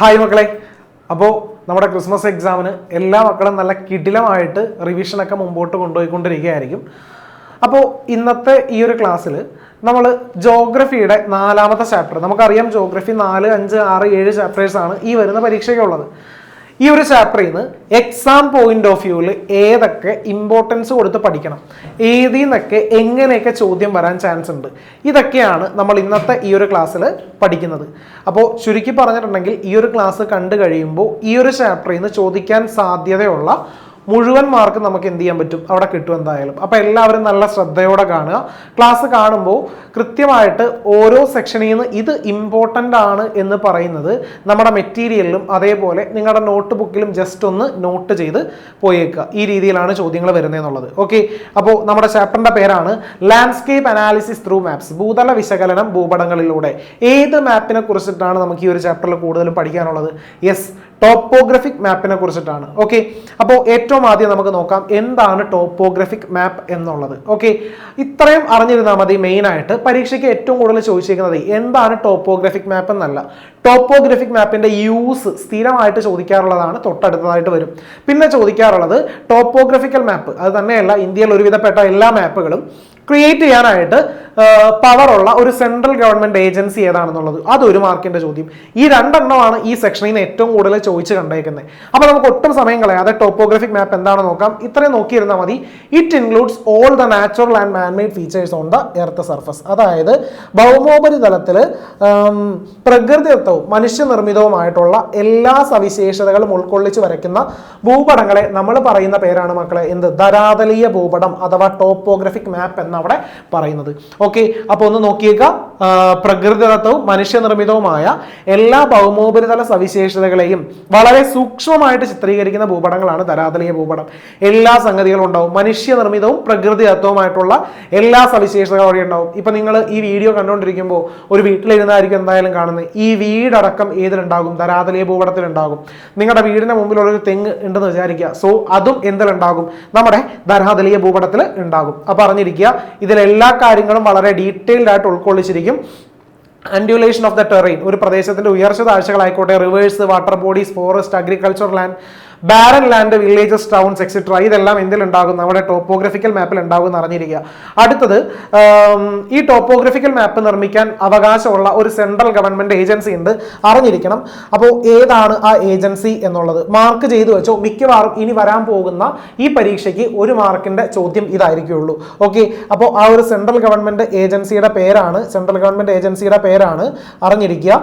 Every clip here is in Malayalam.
ഹായ് മക്കളെ അപ്പോൾ നമ്മുടെ ക്രിസ്മസ് എക്സാമിന് എല്ലാ മക്കളും നല്ല കിടിലമായിട്ട് റിവിഷനൊക്കെ മുമ്പോട്ട് കൊണ്ടുപോയിക്കൊണ്ടിരിക്കുകയായിരിക്കും അപ്പോൾ ഇന്നത്തെ ഈ ഒരു ക്ലാസ്സിൽ നമ്മൾ ജോഗ്രഫിയുടെ നാലാമത്തെ ചാപ്റ്റർ നമുക്കറിയാം ജോഗ്രഫി നാല് അഞ്ച് ആറ് ഏഴ് ചാപ്റ്റേഴ്സാണ് ഈ വരുന്ന പരീക്ഷയ്ക്കുള്ളത് ഈ ഒരു ചാപ്റ്ററിൽ നിന്ന് എക്സാം പോയിന്റ് ഓഫ് വ്യൂവിൽ ഏതൊക്കെ ഇമ്പോർട്ടൻസ് കൊടുത്ത് പഠിക്കണം ഏതിൽ നിന്നൊക്കെ എങ്ങനെയൊക്കെ ചോദ്യം വരാൻ ചാൻസ് ഉണ്ട് ഇതൊക്കെയാണ് നമ്മൾ ഇന്നത്തെ ഈ ഒരു ക്ലാസ്സിൽ പഠിക്കുന്നത് അപ്പോൾ ചുരുക്കി പറഞ്ഞിട്ടുണ്ടെങ്കിൽ ഈ ഒരു ക്ലാസ് കണ്ടു കഴിയുമ്പോൾ ഈ ഒരു ചാപ്റ്ററിൽ നിന്ന് ചോദിക്കാൻ സാധ്യതയുള്ള മുഴുവൻ മാർക്ക് നമുക്ക് എന്ത് ചെയ്യാൻ പറ്റും അവിടെ കിട്ടും എന്തായാലും അപ്പോൾ എല്ലാവരും നല്ല ശ്രദ്ധയോടെ കാണുക ക്ലാസ് കാണുമ്പോൾ കൃത്യമായിട്ട് ഓരോ സെക്ഷനിൽ നിന്ന് ഇത് ഇമ്പോർട്ടൻ്റ് ആണ് എന്ന് പറയുന്നത് നമ്മുടെ മെറ്റീരിയലിലും അതേപോലെ നിങ്ങളുടെ നോട്ട് ബുക്കിലും ജസ്റ്റ് ഒന്ന് നോട്ട് ചെയ്ത് പോയേക്കുക ഈ രീതിയിലാണ് ചോദ്യങ്ങൾ വരുന്നതെന്നുള്ളത് ഓക്കെ അപ്പോൾ നമ്മുടെ ചാപ്റ്ററിൻ്റെ പേരാണ് ലാൻഡ്സ്കേപ്പ് അനാലിസിസ് ത്രൂ മാപ്സ് ഭൂതല വിശകലനം ഭൂപടങ്ങളിലൂടെ ഏത് മാപ്പിനെ കുറിച്ചിട്ടാണ് നമുക്ക് ഈ ഒരു ചാപ്റ്ററിൽ കൂടുതൽ പഠിക്കാനുള്ളത് യെസ് ടോപ്പോഗ്രഫിക് മാപ്പിനെ കുറിച്ചിട്ടാണ് ഓക്കെ അപ്പോൾ ഏറ്റവും ആദ്യം നമുക്ക് നോക്കാം എന്താണ് ടോപ്പോഗ്രഫിക് മാപ്പ് എന്നുള്ളത് ഓക്കെ ഇത്രയും അറിഞ്ഞിരുന്നാൽ മതി മെയിനായിട്ട് പരീക്ഷയ്ക്ക് ഏറ്റവും കൂടുതൽ ചോദിച്ചിരിക്കുന്നത് എന്താണ് ടോപ്പോഗ്രഫിക് മാപ്പ് എന്നല്ല ടോപ്പോഗ്രഫിക് മാപ്പിൻ്റെ യൂസ് സ്ഥിരമായിട്ട് ചോദിക്കാറുള്ളതാണ് തൊട്ടടുത്തതായിട്ട് വരും പിന്നെ ചോദിക്കാറുള്ളത് ടോപ്പോഗ്രഫിക്കൽ മാപ്പ് അത് തന്നെയല്ല ഇന്ത്യയിൽ ഒരുവിധപ്പെട്ട എല്ലാ മാപ്പുകളും ക്രിയേറ്റ് ചെയ്യാനായിട്ട് പവറുള്ള ഒരു സെൻട്രൽ ഗവൺമെന്റ് ഏജൻസി ഏതാണെന്നുള്ളത് അതൊരു മാർക്കിന്റെ ചോദ്യം ഈ രണ്ടെണ്ണമാണ് ഈ സെക്ഷനിൽ നിന്ന് ഏറ്റവും കൂടുതൽ ചോദിച്ചു കണ്ടേക്കുന്നത് അപ്പോൾ നമുക്ക് ഒട്ടും സമയം കളയാതെ ടോപ്പോഗ്രഫിക് മാപ്പ് എന്താണെന്ന് നോക്കാം ഇത്രയും നോക്കിയിരുന്നാൽ മതി it includes all the natural and manmade features on the earth surface അതായത് ഭൗമോപരിതലത്തിൽ പ്രകൃതിദത്തവും മനുഷ്യനിർമ്മിതവുമായിട്ടുള്ള എല്ലാ സവിശേഷതകളും ഉൾക്കൊള്ളിച്ച് വരയ്ക്കുന്ന ഭൂപടങ്ങളെ നമ്മൾ പറയുന്ന പേരാണ് മക്കളെ എന്ത് ധരാതലീയ ഭൂപടം അഥവാ ടോപ്പോഗ്രഫിക് മാപ്പ് എന്നാണ് അവിടെ പറയുന്നത് ഓക്കെ അപ്പോൾ ഒന്ന് നോക്കിയേക്കാം പ്രകൃതിദത്തവും മനുഷ്യനിർമ്മിതവുമായ എല്ലാ ഭൗമോപരിതല സവിശേഷതകളെയും വളരെ സൂക്ഷ്മമായിട്ട് ചിത്രീകരിക്കുന്ന ഭൂപടങ്ങളാണ് ധരാതലീയ ഭൂപടം എല്ലാ സംഗതികളും ഉണ്ടാവും മനുഷ്യനിർമ്മിതവും പ്രകൃതിദത്തവുമായിട്ടുള്ള എല്ലാ സവിശേഷതകളും അവിടെ ഉണ്ടാവും ഇപ്പം നിങ്ങൾ ഈ വീഡിയോ കണ്ടുകൊണ്ടിരിക്കുമ്പോൾ ഒരു വീട്ടിലിരുന്നായിരിക്കും എന്തായാലും കാണുന്നത് ഈ വീടടക്കം ഏതിലുണ്ടാകും ധരാതലീയ ഭൂപടത്തിലുണ്ടാകും നിങ്ങളുടെ വീടിന് മുമ്പിലുള്ള ഒരു തെങ്ങ് ഉണ്ടെന്ന് വിചാരിക്കുക സോ അതും എന്തിലുണ്ടാകും നമ്മുടെ ധരാതലീയ ഭൂപടത്തിൽ ഉണ്ടാകും അപ്പോൾ അറിഞ്ഞിരിക്കുക ഇതിലെല്ലാ കാര്യങ്ങളും വളരെ ഡീറ്റെയിൽഡ് ആയിട്ട് ഉൾക്കൊള്ളിച്ചിരിക്കും അൻഡ്യുലേഷൻ ഓഫ് ദ ടെറൈൻ ഒരു പ്രദേശത്തിന്റെ ഉയർച്ച താഴ്ചകളായിക്കോട്ടെ rivers water bodies forest agriculture land barren land villages towns etcetera ഇതെല്ലാം എന്തിൽ ഉണ്ടാകും നമ്മുടെ ടോപ്പോഗ്രഫിക്കൽ മാപ്പിൽ ഉണ്ടാകും അറിഞ്ഞിരിക്കുക അടുത്തത് ഈ ടോപ്പോഗ്രഫിക്കൽ മാപ്പ് നിർമ്മിക്കാൻ അവകാശമുള്ള ഒരു സെൻട്രൽ ഗവൺമെന്റ് ഏജൻസി ഉണ്ട് അറിഞ്ഞിരിക്കണം അപ്പോൾ ഏതാണ് ആ ഏജൻസി എന്നുള്ളത് മാർക്ക് ചെയ്തു വെച്ചോ മിക്കവാറും ഇനി വരാൻ പോകുന്ന ഈ പരീക്ഷയ്ക്ക് ഒരു മാർക്കിന്റെ ചോദ്യം ഇതായിരിക്കുള്ളൂ ഓക്കെ അപ്പോൾ ആ ഒരു സെൻട്രൽ ഗവൺമെന്റ് ഏജൻസിയുടെ പേരാണ് സെൻട്രൽ ഗവൺമെന്റ് ഏജൻസിയുടെ പേരാണ് അറിഞ്ഞിരിക്കുക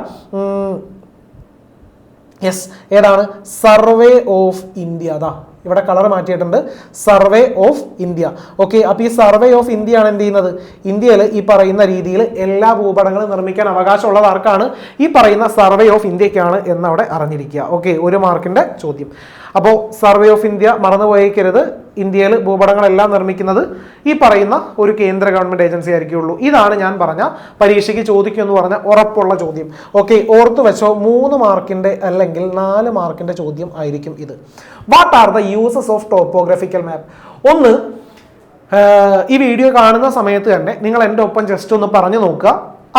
യെസ് ഏതാണ് സർവേ ഓഫ് ഇന്ത്യ അതാ ഇവിടെ കളർ മാറ്റിയിട്ടുണ്ട് സർവേ ഓഫ് ഇന്ത്യ ഓക്കെ അപ്പോൾ ഈ സർവേ ഓഫ് ഇന്ത്യ ആണ് എന്ത് ചെയ്യുന്നത് ഇന്ത്യയിൽ ഈ പറയുന്ന രീതിയിൽ എല്ലാ ഭൂപടങ്ങളും നിർമ്മിക്കാൻ അവകാശമുള്ളത് ആർക്കാണ് ഈ പറയുന്ന സർവേ ഓഫ് ഇന്ത്യക്കാണ് എന്നവിടെ അറിഞ്ഞിരിക്കുക ഓക്കെ ഒരു മാർക്കിന്റെ ചോദ്യം അപ്പോൾ സർവേ ഓഫ് ഇന്ത്യ മറന്നുപോയേക്കരുത് ഇന്ത്യയിൽ ഭൂപടങ്ങളെല്ലാം നിർമ്മിക്കുന്നത് ഈ പറയുന്ന ഒരു കേന്ദ്ര ഗവൺമെൻറ് ഏജൻസി ആയിരിക്കുള്ളൂ ഇതാണ് ഞാൻ പറഞ്ഞ പരീക്ഷയ്ക്ക് ചോദിക്കുമെന്ന് പറഞ്ഞ ഉറപ്പുള്ള ചോദ്യം ഓക്കെ ഓർത്തു വെച്ചോ മൂന്ന് മാർക്കിൻ്റെ അല്ലെങ്കിൽ നാല് മാർക്കിൻ്റെ ചോദ്യം ആയിരിക്കും ഇത് what are the uses of topographical map ഒന്ന് ഈ വീഡിയോ കാണുന്ന സമയത്ത് തന്നെ നിങ്ങൾ എൻ്റെ ഒപ്പം ജസ്റ്റ് ഒന്ന് പറഞ്ഞു നോക്കുക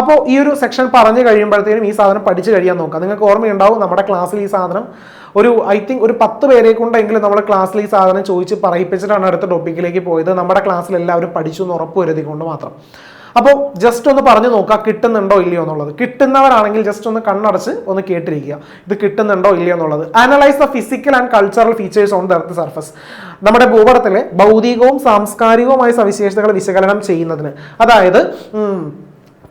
അപ്പോൾ ഈ ഒരു സെക്ഷൻ പറഞ്ഞു കഴിയുമ്പോഴത്തേനും ഈ സാധനം പഠിച്ചു കഴിയാൻ നോക്കാം നിങ്ങൾക്ക് ഓർമ്മയുണ്ടാവും നമ്മുടെ ക്ലാസ്സിൽ ഈ സാധനം ഒരു ഐ തിങ്ക് ഒരു പത്ത് പേരെ കൊണ്ടെങ്കിലും നമ്മുടെ ക്ലാസ്സിൽ ഈ സാധനം ചോദിച്ച് പറയിപ്പിച്ചിട്ടാണ് അടുത്ത ടോപ്പിക്കിലേക്ക് പോയത് നമ്മുടെ ക്ലാസ്സിൽ എല്ലാവരും പഠിച്ചു എന്ന് ഉറപ്പ് കൊണ്ട് മാത്രം അപ്പോൾ ജസ്റ്റ് ഒന്ന് പറഞ്ഞു നോക്കുക കിട്ടുന്നുണ്ടോ ഇല്ലയോ എന്നുള്ളത് കിട്ടുന്നവരാണെങ്കിൽ ജസ്റ്റ് ഒന്ന് കണ്ണടച്ച് ഒന്ന് കേട്ടിരിക്കുക ഇത് കിട്ടുന്നുണ്ടോ ഇല്ലയോ എന്നുള്ളത് analyse the physical and cultural features on the earth surface നമ്മുടെ ഭൂപടത്തിലെ ഭൗതികവും സാംസ്കാരികവുമായ സവിശേഷതകൾ വിശകലനം ചെയ്യുന്നതിന് അതായത്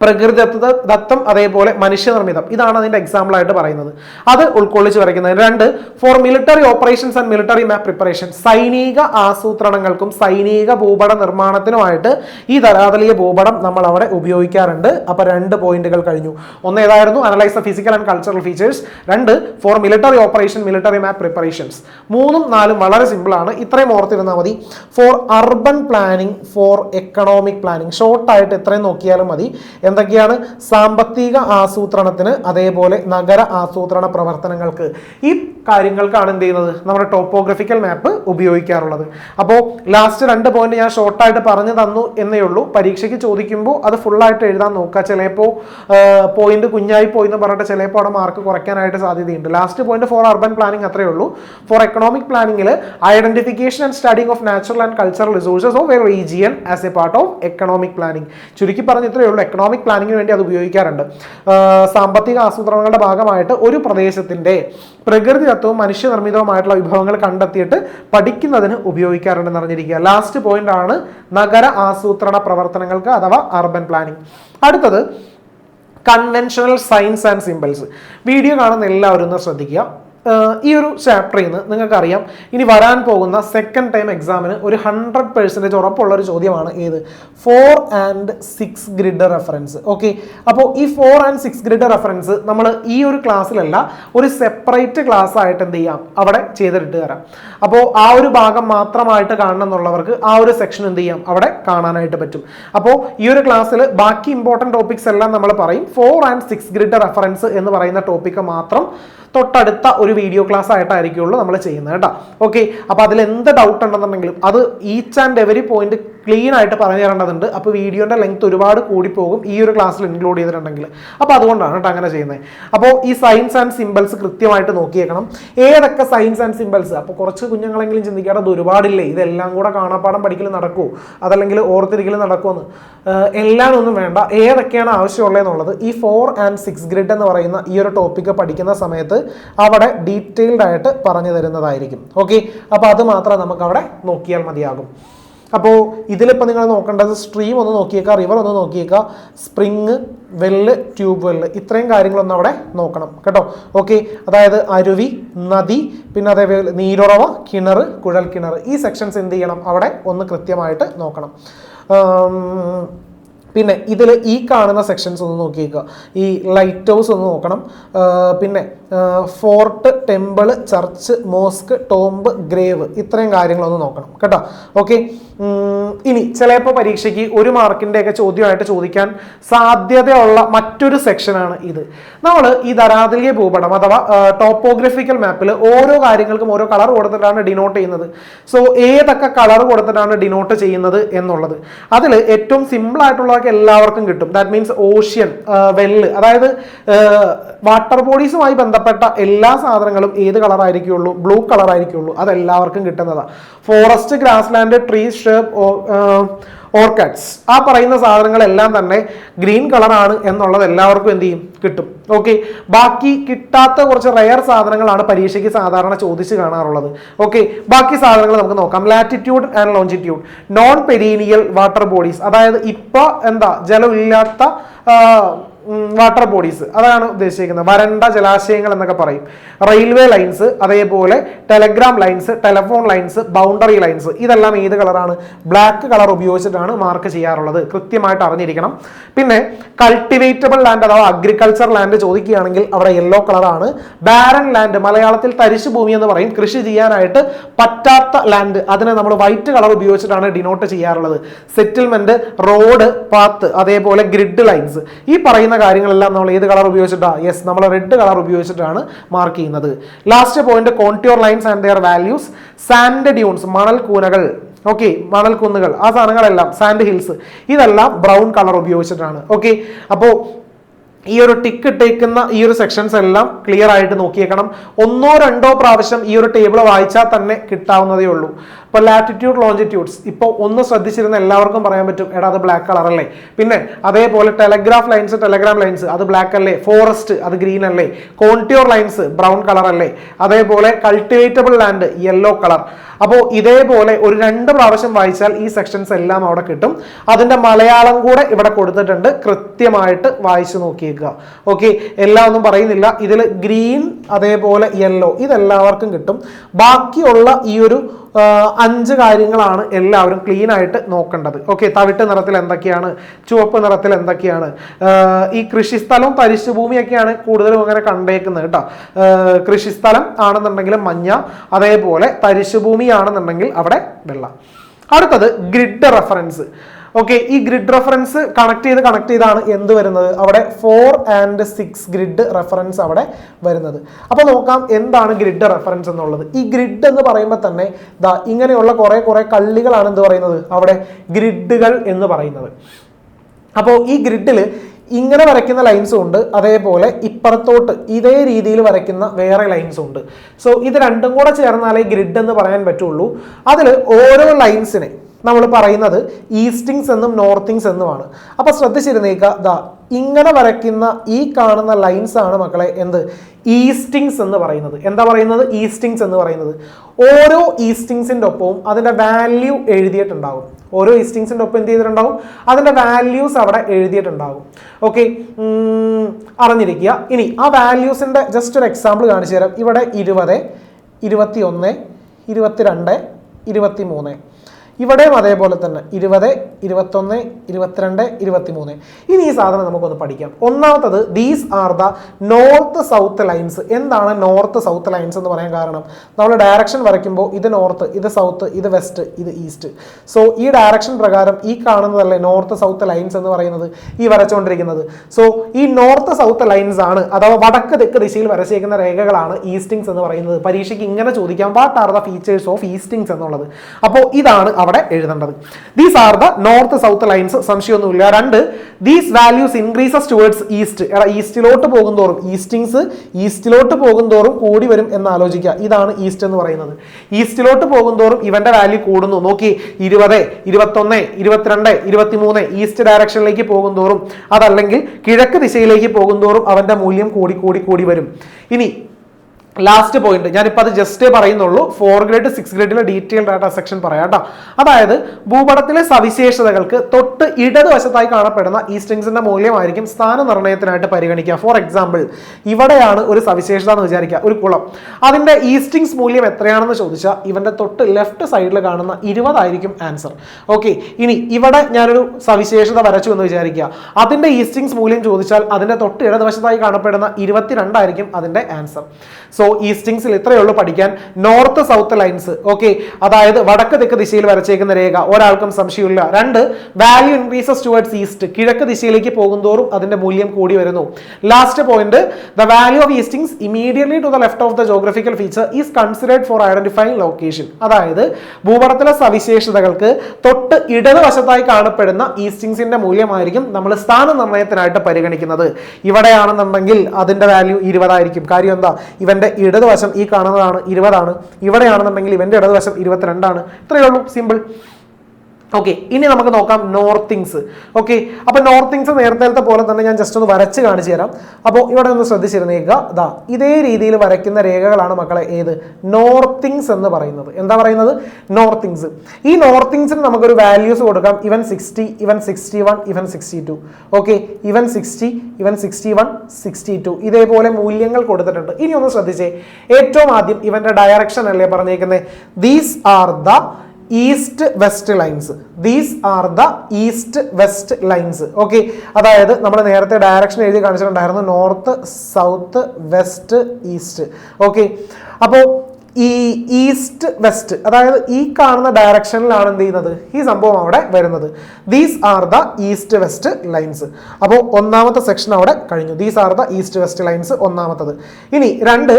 പ്രകൃതിദത്ത ദത്തം അതേപോലെ മനുഷ്യനിർമ്മിതം ഇതാണ് അതിന്റെ എക്സാമ്പിൾ ആയിട്ട് പറയുന്നത് അത് ഉൾക്കൊള്ളിച്ച് വരയ്ക്കുന്നത് രണ്ട് for military operations and military map preparation സൈനിക ആസൂത്രണങ്ങൾക്കും സൈനിക ഭൂപട നിർമ്മാണത്തിനുമായിട്ട് ഈ ധരാതലീയ ഭൂപടം നമ്മൾ അവിടെ ഉപയോഗിക്കാറുണ്ട് അപ്പൊ രണ്ട് പോയിന്റുകൾ കഴിഞ്ഞു ഒന്ന് ഏതായിരുന്നു analyse the physical and cultural features രണ്ട് for military operation military map preparations മൂന്നും നാലും വളരെ സിമ്പിൾ ആണ് ഇത്രയും ഓർത്തിരുന്നാൽ മതി for urban planning for economic planning ഷോർട്ടായിട്ട് എത്രയും നോക്കിയാലും മതി എന്തൊക്കെയാണ് സാമ്പത്തിക ആസൂത്രണത്തിന് അതേപോലെ നഗര ആസൂത്രണ പ്രവർത്തനങ്ങൾക്ക് ഈ കാര്യങ്ങൾക്കാണ് എന്ത് ചെയ്യുന്നത് നമ്മുടെ ടോപ്പോഗ്രഫിക്കൽ മാപ്പ് ഉപയോഗിക്കാറുള്ളത് അപ്പോൾ ലാസ്റ്റ് രണ്ട് പോയിന്റ് ഞാൻ ഷോർട്ടായിട്ട് പറഞ്ഞു തന്നു എന്നേ ഉള്ളൂ പരീക്ഷയ്ക്ക് ചോദിക്കുമ്പോൾ അത് ഫുള്ളായിട്ട് എഴുതാൻ നോക്കുക ചിലപ്പോൾ പോയിന്റ് കുഞ്ഞായി പോയി എന്ന് പറഞ്ഞിട്ട് ചിലപ്പോൾ അവിടെ മാർക്ക് കുറയ്ക്കാനായിട്ട് സാധ്യതയുണ്ട് last point for urban planning അത്രയേ ഉള്ളൂ for economic പ്ലാനിങ്ങിൽ identification and studying of natural and cultural resources of a region as a part of economic planning ചുരുക്കി ഇത്രയേ ഉള്ളൂ എക്കണോമിക് ഇക്കണോമിക് പ്ലാനിങ്ങിന് വേണ്ടി അത് ഉപയോഗിക്കാറുണ്ട് സാമ്പത്തിക ആസൂത്രണങ്ങളുടെ ഭാഗമായിട്ട് ഒരു പ്രദേശത്തിൻ്റെ പ്രകൃതിദത്തവും മനുഷ്യനിർമ്മിതവുമായിട്ടുള്ള വിഭവങ്ങൾ കണ്ടെത്തിയിട്ട് പഠിക്കുന്നതിന് ഉപയോഗിക്കാറുണ്ടെന്ന് അറിഞ്ഞിരിക്കുക ലാസ്റ്റ് പോയിന്റ് ആണ് നഗര ആസൂത്രണ പ്രവർത്തനങ്ങൾക്ക് അഥവാ അർബൻ പ്ലാനിംഗ് അടുത്തത് conventional signs and symbols video കാണുന്ന എല്ലാവരും ഒന്ന് ശ്രദ്ധിക്കുക ഈ ഒരു ചാപ്റ്ററിൽ നിന്ന് നിങ്ങൾക്കറിയാം ഇനി വരാൻ പോകുന്ന സെക്കൻഡ് ടൈം എക്സാമിന് ഒരു ഹൺഡ്രഡ് പെർസെൻറ്റേജ് ഉറപ്പുള്ള ഒരു ചോദ്യമാണ് ഏത് four and six grid reference okay അപ്പോൾ ഈ four and six grid reference നമ്മൾ ഈ ഒരു ക്ലാസ്സിലല്ല ഒരു സെപ്പറേറ്റ് ക്ലാസ് ആയിട്ട് എന്ത് ചെയ്യാം അവിടെ ചെയ്തിട്ട് തരാം അപ്പോൾ ആ ഒരു ഭാഗം മാത്രമായിട്ട് കാണണം എന്നുള്ളവർക്ക് ആ ഒരു സെക്ഷൻ എന്ത് ചെയ്യാം അവിടെ കാണാനായിട്ട് പറ്റും അപ്പോൾ ഈ ഒരു ക്ലാസ്സിൽ ബാക്കി ഇമ്പോർട്ടൻറ്റ് ടോപ്പിക്സ് എല്ലാം നമ്മൾ പറയും four and six grid reference എന്ന് പറയുന്ന ടോപ്പിക്ക് മാത്രം തൊട്ടടുത്ത ഒരു വീഡിയോ ക്ലാസ് ആയിട്ടായിരിക്കുള്ളൂ നമ്മൾ ചെയ്യുന്നത് കേട്ടോ ഓക്കെ അപ്പോൾ അതിൽ എന്ത് ഡൗട്ട് ഉണ്ടെന്നുണ്ടെങ്കിലും അത് each and every point clean ആയിട്ട് പറഞ്ഞു തരേണ്ടതുണ്ട് അപ്പോൾ വീഡിയോൻ്റെ ലെങ്ത് ഒരുപാട് കൂടിപ്പോകും ഈ ഒരു ക്ലാസ്സിൽ ഇൻക്ലൂഡ് ചെയ്തിട്ടുണ്ടെങ്കിൽ അപ്പോൾ അതുകൊണ്ടാണ് കേട്ടോ അങ്ങനെ ചെയ്യുന്നത് അപ്പോൾ ഈ സയൻസ് ആൻഡ് സിമ്പിൾസ് കൃത്യമായിട്ട് നോക്കിയേക്കണം ഏതൊക്കെ സയൻസ് ആൻഡ് സിമ്പിൾസ് അപ്പോൾ കുറച്ച് കുഞ്ഞുങ്ങളെങ്കിലും ചിന്തിക്കാതെ അത് ഒരുപാടില്ലേ ഇതെല്ലാം കൂടെ കാണാപ്പാടം പഠിക്കൽ നടക്കുമോ അതല്ലെങ്കിൽ ഓർത്തിരിക്കൽ നടക്കുമെന്ന് എല്ലാം ഒന്നും വേണ്ട ഏതൊക്കെയാണ് ആവശ്യമുള്ളതെന്നുള്ളത് ഈ ഫോർ ആൻഡ് സിക്സ് ഗ്രിഡ് എന്ന് പറയുന്ന ഈ ഒരു ടോപ്പിക്ക് പഠിക്കുന്ന സമയത്ത് അവിടെ ഡീറ്റെയിൽഡ് ആയിട്ട് പറഞ്ഞു തരുന്നതായിരിക്കും ഓക്കെ അപ്പോൾ അത് മാത്രം നമുക്ക് അവിടെ നോക്കിയാൽ മതിയാകും അപ്പോൾ ഇതിലിപ്പോൾ നിങ്ങൾ നോക്കേണ്ടത് സ്ട്രീം ഒന്ന് നോക്കിയേക്കുക റിവർ ഒന്ന് നോക്കിയേക്കുക സ്പ്രിങ് വെല്ല് ട്യൂബ് വെല്ല് ഇത്രയും കാര്യങ്ങളൊന്നും അവിടെ നോക്കണം കേട്ടോ ഓക്കെ അതായത് അരുവി നദി പിന്നെ അതേപോലെ നീരുറവ കിണർ കുഴൽ കിണർ ഈ സെക്ഷൻസ് എന്ത് ചെയ്യണം അവിടെ ഒന്ന് കൃത്യമായിട്ട് നോക്കണം പിന്നെ ഇതിൽ ഈ കാണുന്ന സെക്ഷൻസ് ഒന്ന് നോക്കിയേക്കുക ഈ ലൈറ്റ് ഹൗസ് ഒന്ന് നോക്കണം പിന്നെ fort temple church mosque tomb grave ഇത്രയും കാര്യങ്ങളൊന്ന് നോക്കണം കേട്ടോ ഓക്കെ ഇനി ചിലപ്പോൾ പരീക്ഷയ്ക്ക് ഒരു മാർക്കിൻ്റെയൊക്കെ ചോദ്യമായിട്ട് ചോദിക്കാൻ സാധ്യതയുള്ള മറ്റൊരു സെക്ഷനാണ് ഇത് നമ്മൾ ഈ ധരാതിലിയ ഭൂപടം അഥവാ ടോപ്പോഗ്രഫിക്കൽ മാപ്പിൽ ഓരോ കാര്യങ്ങൾക്കും ഓരോ കളർ കൊടുത്തിട്ടാണ് ഡിനോട്ട് ചെയ്യുന്നത് സോ ഏതൊക്കെ കളർ കൊടുത്തിട്ടാണ് ഡിനോട്ട് ചെയ്യുന്നത് എന്നുള്ളത് അതിൽ ഏറ്റവും സിമ്പിൾ ആയിട്ടുള്ളതൊക്കെ എല്ലാവർക്കും കിട്ടും ദാറ്റ് മീൻസ് ഓഷ്യൻ വെല്ല് അതായത് വാട്ടർ ബോഡീസുമായി ബന്ധം ബന്ധപ്പെട്ട എല്ലാ സാധനങ്ങളും ഏത് കളർ ആയിരിക്കുള്ളൂ ബ്ലൂ കളർ ആയിരിക്കുള്ളൂ അതെല്ലാവർക്കും കിട്ടുന്നതാണ് forest grassland tree shape orchards ആ പറയുന്ന സാധനങ്ങളെല്ലാം തന്നെ ഗ്രീൻ കളറാണ് എന്നുള്ളത് എല്ലാവർക്കും എന്ത് ചെയ്യും കിട്ടും ഓക്കെ ബാക്കി കിട്ടാത്ത കുറച്ച് റെയർ സാധനങ്ങളാണ് പരീക്ഷയ്ക്ക് സാധാരണ ചോദിച്ച് കാണാറുള്ളത് ഓക്കെ ബാക്കി സാധനങ്ങൾ നമുക്ക് നോക്കാം latitude and longitude non perennial water bodies അതായത് ഇപ്പോൾ എന്താ ജലമില്ലാത്ത വാട്ടർ ബോഡീസ് അതാണ് ഉദ്ദേശിക്കുന്നത് വരണ്ട ജലാശയങ്ങൾ എന്നൊക്കെ പറയും റെയിൽവേ ലൈൻസ് അതേപോലെ telegram lines telephone lines boundary lines ഇതെല്ലാം ഏത് കളറാണ് ബ്ലാക്ക് കളർ ഉപയോഗിച്ചിട്ടാണ് മാർക്ക് ചെയ്യാറുള്ളത് കൃത്യമായിട്ട് അറിഞ്ഞിരിക്കണം പിന്നെ കൾട്ടിവേറ്റബിൾ ലാൻഡ് അഥവാ അഗ്രികൾച്ചർ ലാൻഡ് ചോദിക്കുകയാണെങ്കിൽ അവിടെ യെല്ലോ കളറാണ് ബാരൻ ലാൻഡ് മലയാളത്തിൽ തരിശു ഭൂമി എന്ന് പറയും കൃഷി ചെയ്യാനായിട്ട് പറ്റാത്ത ലാൻഡ് അതിനെ നമ്മൾ വൈറ്റ് കളർ ഉപയോഗിച്ചിട്ടാണ് ഡിനോട്ട് ചെയ്യാറുള്ളത് സെറ്റിൽമെന്റ് റോഡ് പാത്ത് അതേപോലെ ഗ്രിഡ് ലൈൻസ് ഈ പറയുന്ന കാര്യങ്ങളെല്ലാം നമ്മൾ ഏത് കളർ ഉപയോഗിച്ചിട്ടാണ് യെസ് നമ്മൾ റെഡ് കളർ ഉപയോഗിച്ചിട്ടാണ് മാർക്ക് ചെയ്യുന്നത് last point contour lines and their values sand dunes മണൽ കൂനകൾ ഓക്കെ മണൽക്കുന്നുകൾ ആ സാധനങ്ങളെല്ലാം സാൻഡ് ഹിൽസ് ഇതെല്ലാം ബ്രൗൺ കളർ ഉപയോഗിച്ചിട്ടാണ് ഓക്കെ അപ്പോൾ ഈ ഒരു ടിക്ക് ഇട്ടേക്കുന്ന ഈ ഒരു സെക്ഷൻസ് എല്ലാം ക്ലിയർ ആയിട്ട് നോക്കിയേക്കണം ഒന്നോ രണ്ടോ പ്രാവശ്യം ഈ ഒരു ടേബിൾ വായിച്ചാൽ തന്നെ കിട്ടാവുന്നതേ ഉള്ളൂ ഇപ്പോൾ ലാറ്റിറ്റ്യൂഡ് ലോഞ്ചിറ്റ്യൂഡ്സ് ഇപ്പോൾ ഒന്ന് ശ്രദ്ധിച്ചിരുന്ന എല്ലാവർക്കും പറയാൻ പറ്റും എടാ അത് ബ്ലാക്ക് കളർ അല്ലേ പിന്നെ അതേപോലെ ടെലഗ്രാഫ് ലൈൻസ് ടെലഗ്രാം ലൈൻസ് അത് ബ്ലാക്ക് അല്ലേ ഫോറസ്റ്റ് അത് ഗ്രീൻ അല്ലേ കോൺട്യൂർ ലൈൻസ് ബ്രൗൺ കളർ അല്ലേ അതേപോലെ കൾട്ടിവേറ്റബിൾ ലാൻഡ് യെല്ലോ കളർ അപ്പോൾ ഇതേപോലെ ഒരു രണ്ട് പ്രാവശ്യം വായിച്ചാൽ ഈ സെക്ഷൻസ് എല്ലാം അവിടെ കിട്ടും അതിൻ്റെ മലയാളം കൂടെ ഇവിടെ കൊടുത്തിട്ടുണ്ട് കൃത്യമായിട്ട് വായിച്ചു നോക്കിയേക്കുക ഓക്കെ എല്ലാം ഒന്നും പറയുന്നില്ല ഇതിൽ ഗ്രീൻ അതേപോലെ യെല്ലോ ഇതെല്ലാവർക്കും കിട്ടും ബാക്കിയുള്ള ഈ ഒരു അഞ്ച് കാര്യങ്ങളാണ് എല്ലാവരും ക്ലീൻ ആയിട്ട് നോക്കേണ്ടത് ഓക്കെ തവിട്ട് നിറത്തിൽ എന്തൊക്കെയാണ് ചുവപ്പ് നിറത്തിൽ എന്തൊക്കെയാണ് ഈ കൃഷിസ്ഥലവും പരിശുഭൂമിയൊക്കെയാണ് ഭൂമിയൊക്കെയാണ് കൂടുതലും അങ്ങനെ കണ്ടേക്കുന്നത് കേട്ടോ കൃഷിസ്ഥലം ആണെന്നുണ്ടെങ്കിൽ മഞ്ഞ അതേപോലെ തരിശു ഭൂമിയാണെന്നുണ്ടെങ്കിൽ അവിടെ വെള്ള അടുത്തത് ഗ്രിഡ് റെഫറൻസ് ഓക്കെ ഈ ഗ്രിഡ് റെഫറൻസ് കണക്ട് ചെയ്ത് കണക്ട് ചെയ്താണ് എന്ത് വരുന്നത് അവിടെ four and six grid reference അവിടെ വരുന്നത് അപ്പോൾ നോക്കാം എന്താണ് ഗ്രിഡ് റെഫറൻസ് എന്നുള്ളത് ഈ ഗ്രിഡ് എന്ന് പറയുമ്പോൾ തന്നെ ദാ ഇങ്ങനെയുള്ള കുറേ കുറേ കള്ളികളാണ് എന്ത് പറയുന്നത് അവിടെ ഗ്രിഡുകൾ എന്ന് പറയുന്നത് അപ്പോൾ ഈ ഗ്രിഡിൽ ഇങ്ങനെ വരയ്ക്കുന്ന ലൈൻസും ഉണ്ട് അതേപോലെ ഇപ്പുറത്തോട്ട് ഇതേ രീതിയിൽ വരയ്ക്കുന്ന വേറെ ലൈൻസും ഉണ്ട് സോ ഇത് രണ്ടും കൂടെ ചേർന്നാലേ ഗ്രിഡ് എന്ന് പറയാൻ പറ്റുള്ളൂ അതിൽ ഓരോ ലൈൻസിനെ നമ്മൾ പറയുന്നത് ഈസ്റ്റിങ്സ് എന്നും നോർത്തിങ്സ് എന്നുമാണ് അപ്പോൾ ശ്രദ്ധിച്ചിരുന്നേക്കുക ദാ ഇങ്ങനെ വരയ്ക്കുന്ന ഈ കാണുന്ന ലൈൻസ് ആണ് മക്കളെ എന്ത് ഈസ്റ്റിങ്സ് എന്ന് പറയുന്നത് എന്താ പറയുന്നത് ഈസ്റ്റിങ്സ് എന്ന് പറയുന്നത് ഓരോ ഈസ്റ്റിങ്സിൻ്റെ ഒപ്പവും അതിൻ്റെ വാല്യൂ എഴുതിയിട്ടുണ്ടാവും ഓരോ ഈസ്റ്റിങ്സിൻ്റെ ഒപ്പം എന്ത് ചെയ്തിട്ടുണ്ടാവും അതിൻ്റെ വാല്യൂസ് അവിടെ എഴുതിയിട്ടുണ്ടാവും ഓക്കെ അറിഞ്ഞിരിക്കുക ഇനി ആ വാല്യൂസിൻ്റെ ജസ്റ്റ് ഒരു എക്സാമ്പിൾ കാണിച്ചു തരാം ഇവിടെ ഇരുപത് ഇരുപത്തി ഒന്ന് ഇരുപത്തിരണ്ട് ഇരുപത്തി മൂന്ന് ഇവിടെയും അതേപോലെ തന്നെ ഇരുപത് ഇരുപത്തൊന്ന് ഇരുപത്തിരണ്ട് ഇരുപത്തിമൂന്ന് ഇനി ഈ സാധനം നമുക്കൊന്ന് പഠിക്കാം ഒന്നാമത്തത് these are the north south lines എന്താണ് നോർത്ത് സൗത്ത് ലൈൻസ് എന്ന് പറയാൻ കാരണം നമ്മൾ ഡയറക്ഷൻ വരയ്ക്കുമ്പോൾ ഇത് നോർത്ത് ഇത് സൗത്ത് ഇത് വെസ്റ്റ് ഇത് ഈസ്റ്റ് സോ ഈ ഡയറക്ഷൻ പ്രകാരം ഈ കാണുന്നതല്ലേ നോർത്ത് സൗത്ത് ലൈൻസ് എന്ന് പറയുന്നത് ഈ വരച്ചുകൊണ്ടിരിക്കുന്നത് സോ ഈ നോർത്ത് സൗത്ത് ലൈൻസ് ആണ് അഥവാ വടക്ക് തെക്ക് ദിശയിൽ വരച്ചേക്കുന്ന രേഖകളാണ് ഈസ്റ്റിങ്സ് എന്ന് പറയുന്നത് പരീക്ഷയ്ക്ക് ഇങ്ങനെ ചോദിക്കാം what are the features of eastings എന്നുള്ളത് അപ്പോൾ ഇതാണ് അവിടെ എഴുതേണ്ടത് these are the north south lines സംശയമൊന്നുമില്ല രണ്ട് these values increases towards east എടാ ഈസ്റ്റിലോട്ട് തോറും ഈസ്റ്റിങ്സ് ഈസ്റ്റിലോട്ട് തോറും കൂടി വരും എന്ന് ആലോചിക്കുക ഇതാണ് ഈസ്റ്റ് എന്ന് പറയുന്നത് ഈസ്റ്റിലോട്ട് തോറും ഇവന്റെ വാല്യൂ കൂടുന്നു നോക്കി ഇരുപത് ഇരുപത്തൊന്ന് ഇരുപത്തിരണ്ട് ഇരുപത്തിമൂന്ന് ഈസ്റ്റ് ഡയറക്ഷനിലേക്ക് തോറും അതല്ലെങ്കിൽ കിഴക്ക് ദിശയിലേക്ക് തോറും അവന്റെ മൂല്യം കൂടി കൂടി കൂടി വരും ഇനി ലാസ്റ്റ് പോയിന്റ് ഞാനിപ്പോൾ അത് ജസ്റ്റ് പറയുന്നുള്ളൂ ഫോർ ഗ്രേഡ് സിക്സ് ഗ്രേഡിലെ ഡീറ്റെയിൽഡ് ആയിട്ട് ആ സെക്ഷൻ പറയാം കേട്ടോ അതായത് ഭൂപടത്തിലെ സവിശേഷതകൾക്ക് തൊട്ട് ഇടതുവശത്തായി കാണപ്പെടുന്ന ഈ സ്ട്രിങ്സിന്റെ മൂല്യമായിരിക്കും സ്ഥാന നിർണ്ണയത്തിനായിട്ട് പരിഗണിക്കുക ഫോർ എക്സാമ്പിൾ ഇവിടെയാണ് ഒരു സവിശേഷത എന്ന് വിചാരിക്കുക ഒരു കുളം അതിന്റെ ഈ സ്ട്രിങ്സ് മൂല്യം എത്രയാണെന്ന് ചോദിച്ചാൽ ഇവന്റെ തൊട്ട് ലെഫ്റ്റ് സൈഡിൽ കാണുന്ന ഇരുപതായിരിക്കും ആൻസർ ഓക്കെ ഇനി ഇവിടെ ഞാനൊരു സവിശേഷത വരച്ചു എന്ന് വിചാരിക്കുക അതിന്റെ ഈ സ്ട്രിങ്സ് മൂല്യം ചോദിച്ചാൽ അതിന്റെ തൊട്ട് ഇടതുവശത്തായി കാണപ്പെടുന്ന ഇരുപത്തിരണ്ടായിരിക്കും അതിന്റെ ആൻസർ സോ ഈ സ്ട്രിങ്സിൽ ഇത്രയേ ഉള്ളൂ പഠിക്കാൻ നോർത്ത് സൗത്ത് ലൈൻസ് ഓക്കെ അതായത് വടക്ക് തെക്ക് ദിശയിൽ വരച്ചേക്കുന്ന രേഖ ഒരാൾക്കും സംശയമില്ല രണ്ട് വാല്യൂ ഇൻക്രീസസ് ടുവേർഡ്സ് ഈസ്റ്റ് കിഴക്ക് ദിശയിലേക്ക് പോകുന്തോറും അതിന്റെ മൂല്യം കൂടി വരുന്നു last point the value of eastings immediately to the left of the geographical feature is considered for identifying location അതായത് ഭൂപടത്തിലെ സവിശേഷതകൾക്ക് തൊട്ട് ഇടതുവശത്തായി കാണപ്പെടുന്ന ഈസ്റ്റിംഗ്സിന്റെ മൂല്യമായിരിക്കും നമ്മൾ സ്ഥാന നിർണയത്തിനായിട്ട് പരിഗണിക്കുന്നത് ഇവിടെയാണെന്നുണ്ടെങ്കിൽ അതിന്റെ വാല്യൂ ഇരുപതായിരിക്കും കാര്യം എന്താ ഇവന്റെ ഇടതുവശം ഈ കാണുന്നതാണ് ഇരുപതാണ് ഇവിടെയാണെന്നുണ്ടെങ്കിൽ ഇവന്റെ ഇടതുവശം ഇരുപത്തിരണ്ടാണ് ഇത്രയേ ഉള്ളൂ സിമ്പിൾ ഓക്കെ ഇനി നമുക്ക് നോക്കാം നോർത്തിങ്സ് ഓക്കെ അപ്പോൾ നോർത്തിങ്സ് നേരത്തെ പോലെ തന്നെ ഞാൻ ജസ്റ്റ് ഒന്ന് വരച്ച് കാണിച്ചു തരാം അപ്പോൾ ഇവിടെ ഒന്ന് ശ്രദ്ധിച്ചിരുന്നേക്കുക ഇതാ ഇതേ രീതിയിൽ വരയ്ക്കുന്ന രേഖകളാണ് മക്കളെ ഏത് നോർത്തിങ്സ് എന്ന് പറയുന്നത് എന്താ പറയുന്നത് നോർത്തിങ്സ് ഈ നോർത്തിങ്സിന് നമുക്കൊരു വാല്യൂസ് കൊടുക്കാം ഇവൻ സിക്സ്റ്റി ഇവൻ സിക്സ്റ്റി വൺ ഇവൻ സിക്സ്റ്റി ടു ഓക്കെ ഇവൻ സിക്സ്റ്റി ഇവൻ സിക്സ്റ്റി വൺ സിക്സ്റ്റി ടു ഇതേപോലെ മൂല്യങ്ങൾ കൊടുത്തിട്ടുണ്ട് ഇനി ഒന്ന് ശ്രദ്ധിച്ചേ ഏറ്റവും ആദ്യം ഇവന്റെ ഡയറക്ഷൻ അല്ലേ പറഞ്ഞേക്കുന്നത് these are the east west lines these are the east west lines okay അതായത് നമ്മൾ നേരത്തെ ഡയറക്ഷൻ എഴുതി കാണിച്ചിട്ടുണ്ടായിരുന്നു north south west east okay അപ്പോൾ ഈ ഈസ്റ്റ് വെസ്റ്റ് അതായത് ഈ കാണുന്ന ഡയറക്ഷനിലാണ് എന്ത് ചെയ്യുന്നത് ഈ സംഭവം അവിടെ വരുന്നത് these are the east west lines അപ്പോൾ ഒന്നാമത്തെ സെക്ഷൻ അവിടെ കഴിഞ്ഞു these are the east west lines ഒന്നാമത്തത് ഇനി രണ്ട്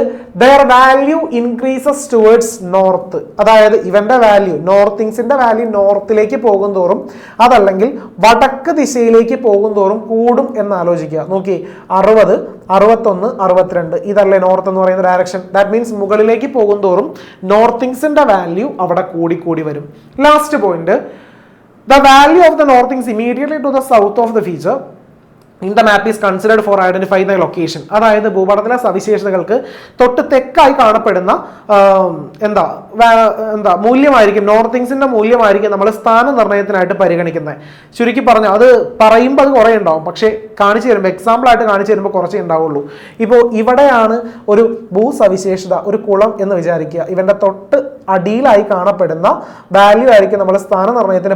their value increases towards north അതായത് ഇവന്റെ വാല്യൂ നോർത്തിങ്സിന്റെ വാല്യൂ നോർത്തിലേക്ക് പോകും തോറും അതല്ലെങ്കിൽ വടക്ക് ദിശയിലേക്ക് പോകും തോറും കൂടും എന്ന് ആലോചിക്കുക നോക്കി അറുപത് അറുപത്തൊന്ന് അറുപത്തിരണ്ട് ഇതല്ലേ നോർത്ത് എന്ന് പറയുന്ന ഡയറക്ഷൻ ദാറ്റ് മീൻസ് മുകളിലേക്ക് പോകുന്തോറും നോർത്തിങ്സിന്റെ വാല്യൂ അവിടെ കൂടി കൂടി വരും last point the value of the northings immediately to the south of the feature in the map is considered for identify the location അതായത് ഭൂപടത്തിലെ സവിശേഷതകൾക്ക് തൊട്ട് തെക്കായി കാണപ്പെടുന്ന എന്താ എന്താ മൂല്യമായിരിക്കും നോർത്ത് നോർത്തിങ്സിന്റെ മൂല്യമായിരിക്കും നമ്മൾ സ്ഥാന നിർണ്ണയത്തിനായിട്ട് പരിഗണിക്കുന്നത് ചുരുക്കി പറഞ്ഞു അത് പറയുമ്പോൾ അത് കുറേ ഉണ്ടാവും പക്ഷേ കാണിച്ചു തരുമ്പോൾ എക്സാമ്പിൾ ആയിട്ട് കാണിച്ചു തരുമ്പോൾ കുറച്ചേ ഉണ്ടാവുള്ളൂ ഇപ്പോൾ ഇവിടെയാണ് ഒരു ഭൂസവിശേഷത ഒരു കുളം എന്ന് വിചാരിക്കുക ഇവന്റെ തൊട്ട് അടിയിലായി കാണപ്പെടുന്ന വാല്യൂ ആയിരിക്കും നമ്മൾ സ്ഥാന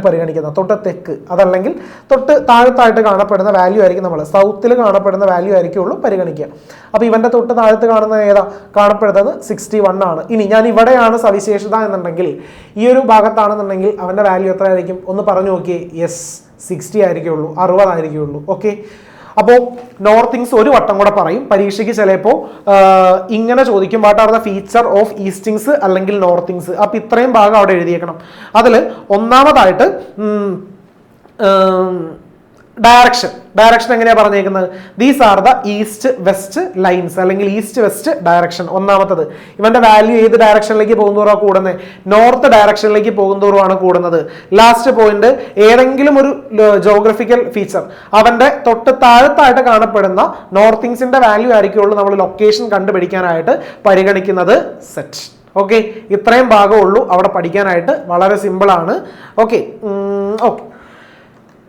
പരിഗണിക്കുന്നത് തൊട്ട് തെക്ക് അതല്ലെങ്കിൽ തൊട്ട് താഴത്തായിട്ട് കാണപ്പെടുന്ന വാല്യൂ ആയിരിക്കും നമ്മൾ സൗത്തിൽ കാണപ്പെടുന്ന വാല്യൂ ആയിരിക്കുള്ളൂ പരിഗണിക്കുക അപ്പോൾ ഇവൻ്റെ തൊട്ട് താഴത്ത് കാണുന്ന ഏതാ കാണപ്പെടുന്നത് സിക്സ്റ്റി വൺ ആണ് ഇനി ഞാൻ ഇവിടെയാണ് സവിശേഷത എന്നുണ്ടെങ്കിൽ ഈ ഒരു ഭാഗത്താണെന്നുണ്ടെങ്കിൽ അവൻ്റെ വാല്യൂ എത്ര ആയിരിക്കും ഒന്ന് പറഞ്ഞു നോക്കിയേ യെസ് സിക്സ്റ്റി ആയിരിക്കുള്ളൂ അറുപതായിരിക്കുള്ളൂ ഓക്കെ അപ്പോൾ നോർത്തിങ്സ് ഒരു വട്ടം കൂടെ പറയും പരീക്ഷയ്ക്ക് ചിലപ്പോൾ ഇങ്ങനെ ചോദിക്കും what are the feature of eastings അല്ലെങ്കിൽ നോർത്തിങ്സ് അപ്പോൾ ഇത്രയും ഭാഗം അവിടെ എഴുതിയേക്കണം അതിൽ ഒന്നാമതായിട്ട് ഡയറക്ഷൻ ഡയറക്ഷൻ എങ്ങനെയാണ് പറഞ്ഞേക്കുന്നത് these are the east west lines അല്ലെങ്കിൽ ഈസ്റ്റ് വെസ്റ്റ് ഡയറക്ഷൻ ഒന്നാമത്തത് ഇവന്റെ വാല്യൂ ഏത് ഡയറക്ഷനിലേക്ക് പോകുന്നതോറാ കൂടുന്നത് നോർത്ത് ഡയറക്ഷനിലേക്ക് തോറുമാണ് കൂടുന്നത് ലാസ്റ്റ് പോയിന്റ് ഏതെങ്കിലും ഒരു ജോഗ്രഫിക്കൽ ഫീച്ചർ അവന്റെ തൊട്ട് താഴത്തായിട്ട് കാണപ്പെടുന്ന നോർത്തിങ്സിന്റെ വാല്യൂ ആയിരിക്കുള്ളൂ നമ്മൾ ലൊക്കേഷൻ കണ്ടുപിടിക്കാനായിട്ട് പരിഗണിക്കുന്നത് സെറ്റ് ഓക്കെ ഇത്രയും ഭാഗമുള്ളൂ അവിടെ പഠിക്കാനായിട്ട് വളരെ സിമ്പിളാണ് ഓക്കെ ഓക്കെ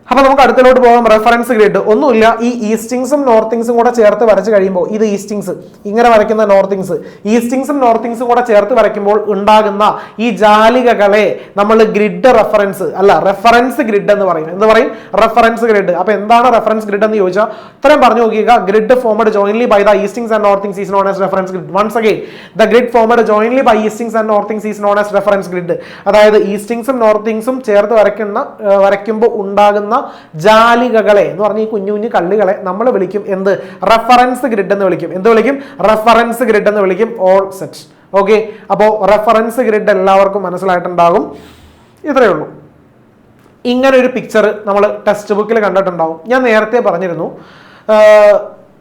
അപ്പൊ നമുക്ക് അടുത്തലോട്ട് പോകാം റെഫറൻസ് ഗ്രിഡ് ഒന്നുമില്ല ഈ ഈസ്റ്റിങ്സും നോർത്തിങ്സും കൂടെ ചേർത്ത് വരച്ച് കഴിയുമ്പോൾ ഇത് ഈസ്റ്റിങ്സ് ഇങ്ങനെ വരയ്ക്കുന്ന നോർത്തിങ്സ് ഈസ്റ്റിങ്സും നോർത്തിങ്സും കൂടെ ചേർത്ത് വരയ്ക്കുമ്പോൾ ഉണ്ടാകുന്ന ഈ ജാലികകളെ നമ്മൾ ഗ്രിഡ് റെഫറൻസ് അല്ല റെഫറൻസ് ഗ്രിഡ് എന്ന് പറയും എന്ന് പറയും റെഫറൻസ് ഗ്രിഡ് അപ്പൊ എന്താണ് റെഫറൻസ് ഗ്രിഡ് എന്ന് ചോദിച്ചാൽ ഇത്രയും പറഞ്ഞു നോക്കിയാൽ grid formed jointly by the eastings and northings is known as reference grid once again the grid formed jointly by eastings and northings is known as reference grid അതായത് ഈസ്റ്റിങ്സും നോർത്തിങ്സും ചേർത്ത് വരയ്ക്കുന്ന വരയ്ക്കുമ്പോൾ ഉണ്ടാകുന്ന കാണുന്ന ജാലികകളെ എന്ന് പറഞ്ഞ ഈ കുഞ്ഞു കുഞ്ഞു കള്ളികളെ നമ്മൾ വിളിക്കും എന്ത് റെഫറൻസ് ഗ്രിഡ് എന്ന് വിളിക്കും എന്ത് വിളിക്കും റെഫറൻസ് ഗ്രിഡ് എന്ന് വിളിക്കും ഓൾ സെറ്റ് ഓക്കെ അപ്പോൾ റെഫറൻസ് ഗ്രിഡ് എല്ലാവർക്കും മനസ്സിലായിട്ടുണ്ടാകും ഇത്രയേ ഉള്ളൂ ഇങ്ങനെ ഒരു പിക്ചർ നമ്മൾ ടെക്സ്റ്റ് ബുക്കിൽ കണ്ടിട്ടുണ്ടാവും ഞാൻ നേരത്തെ പറഞ്ഞിരുന്നു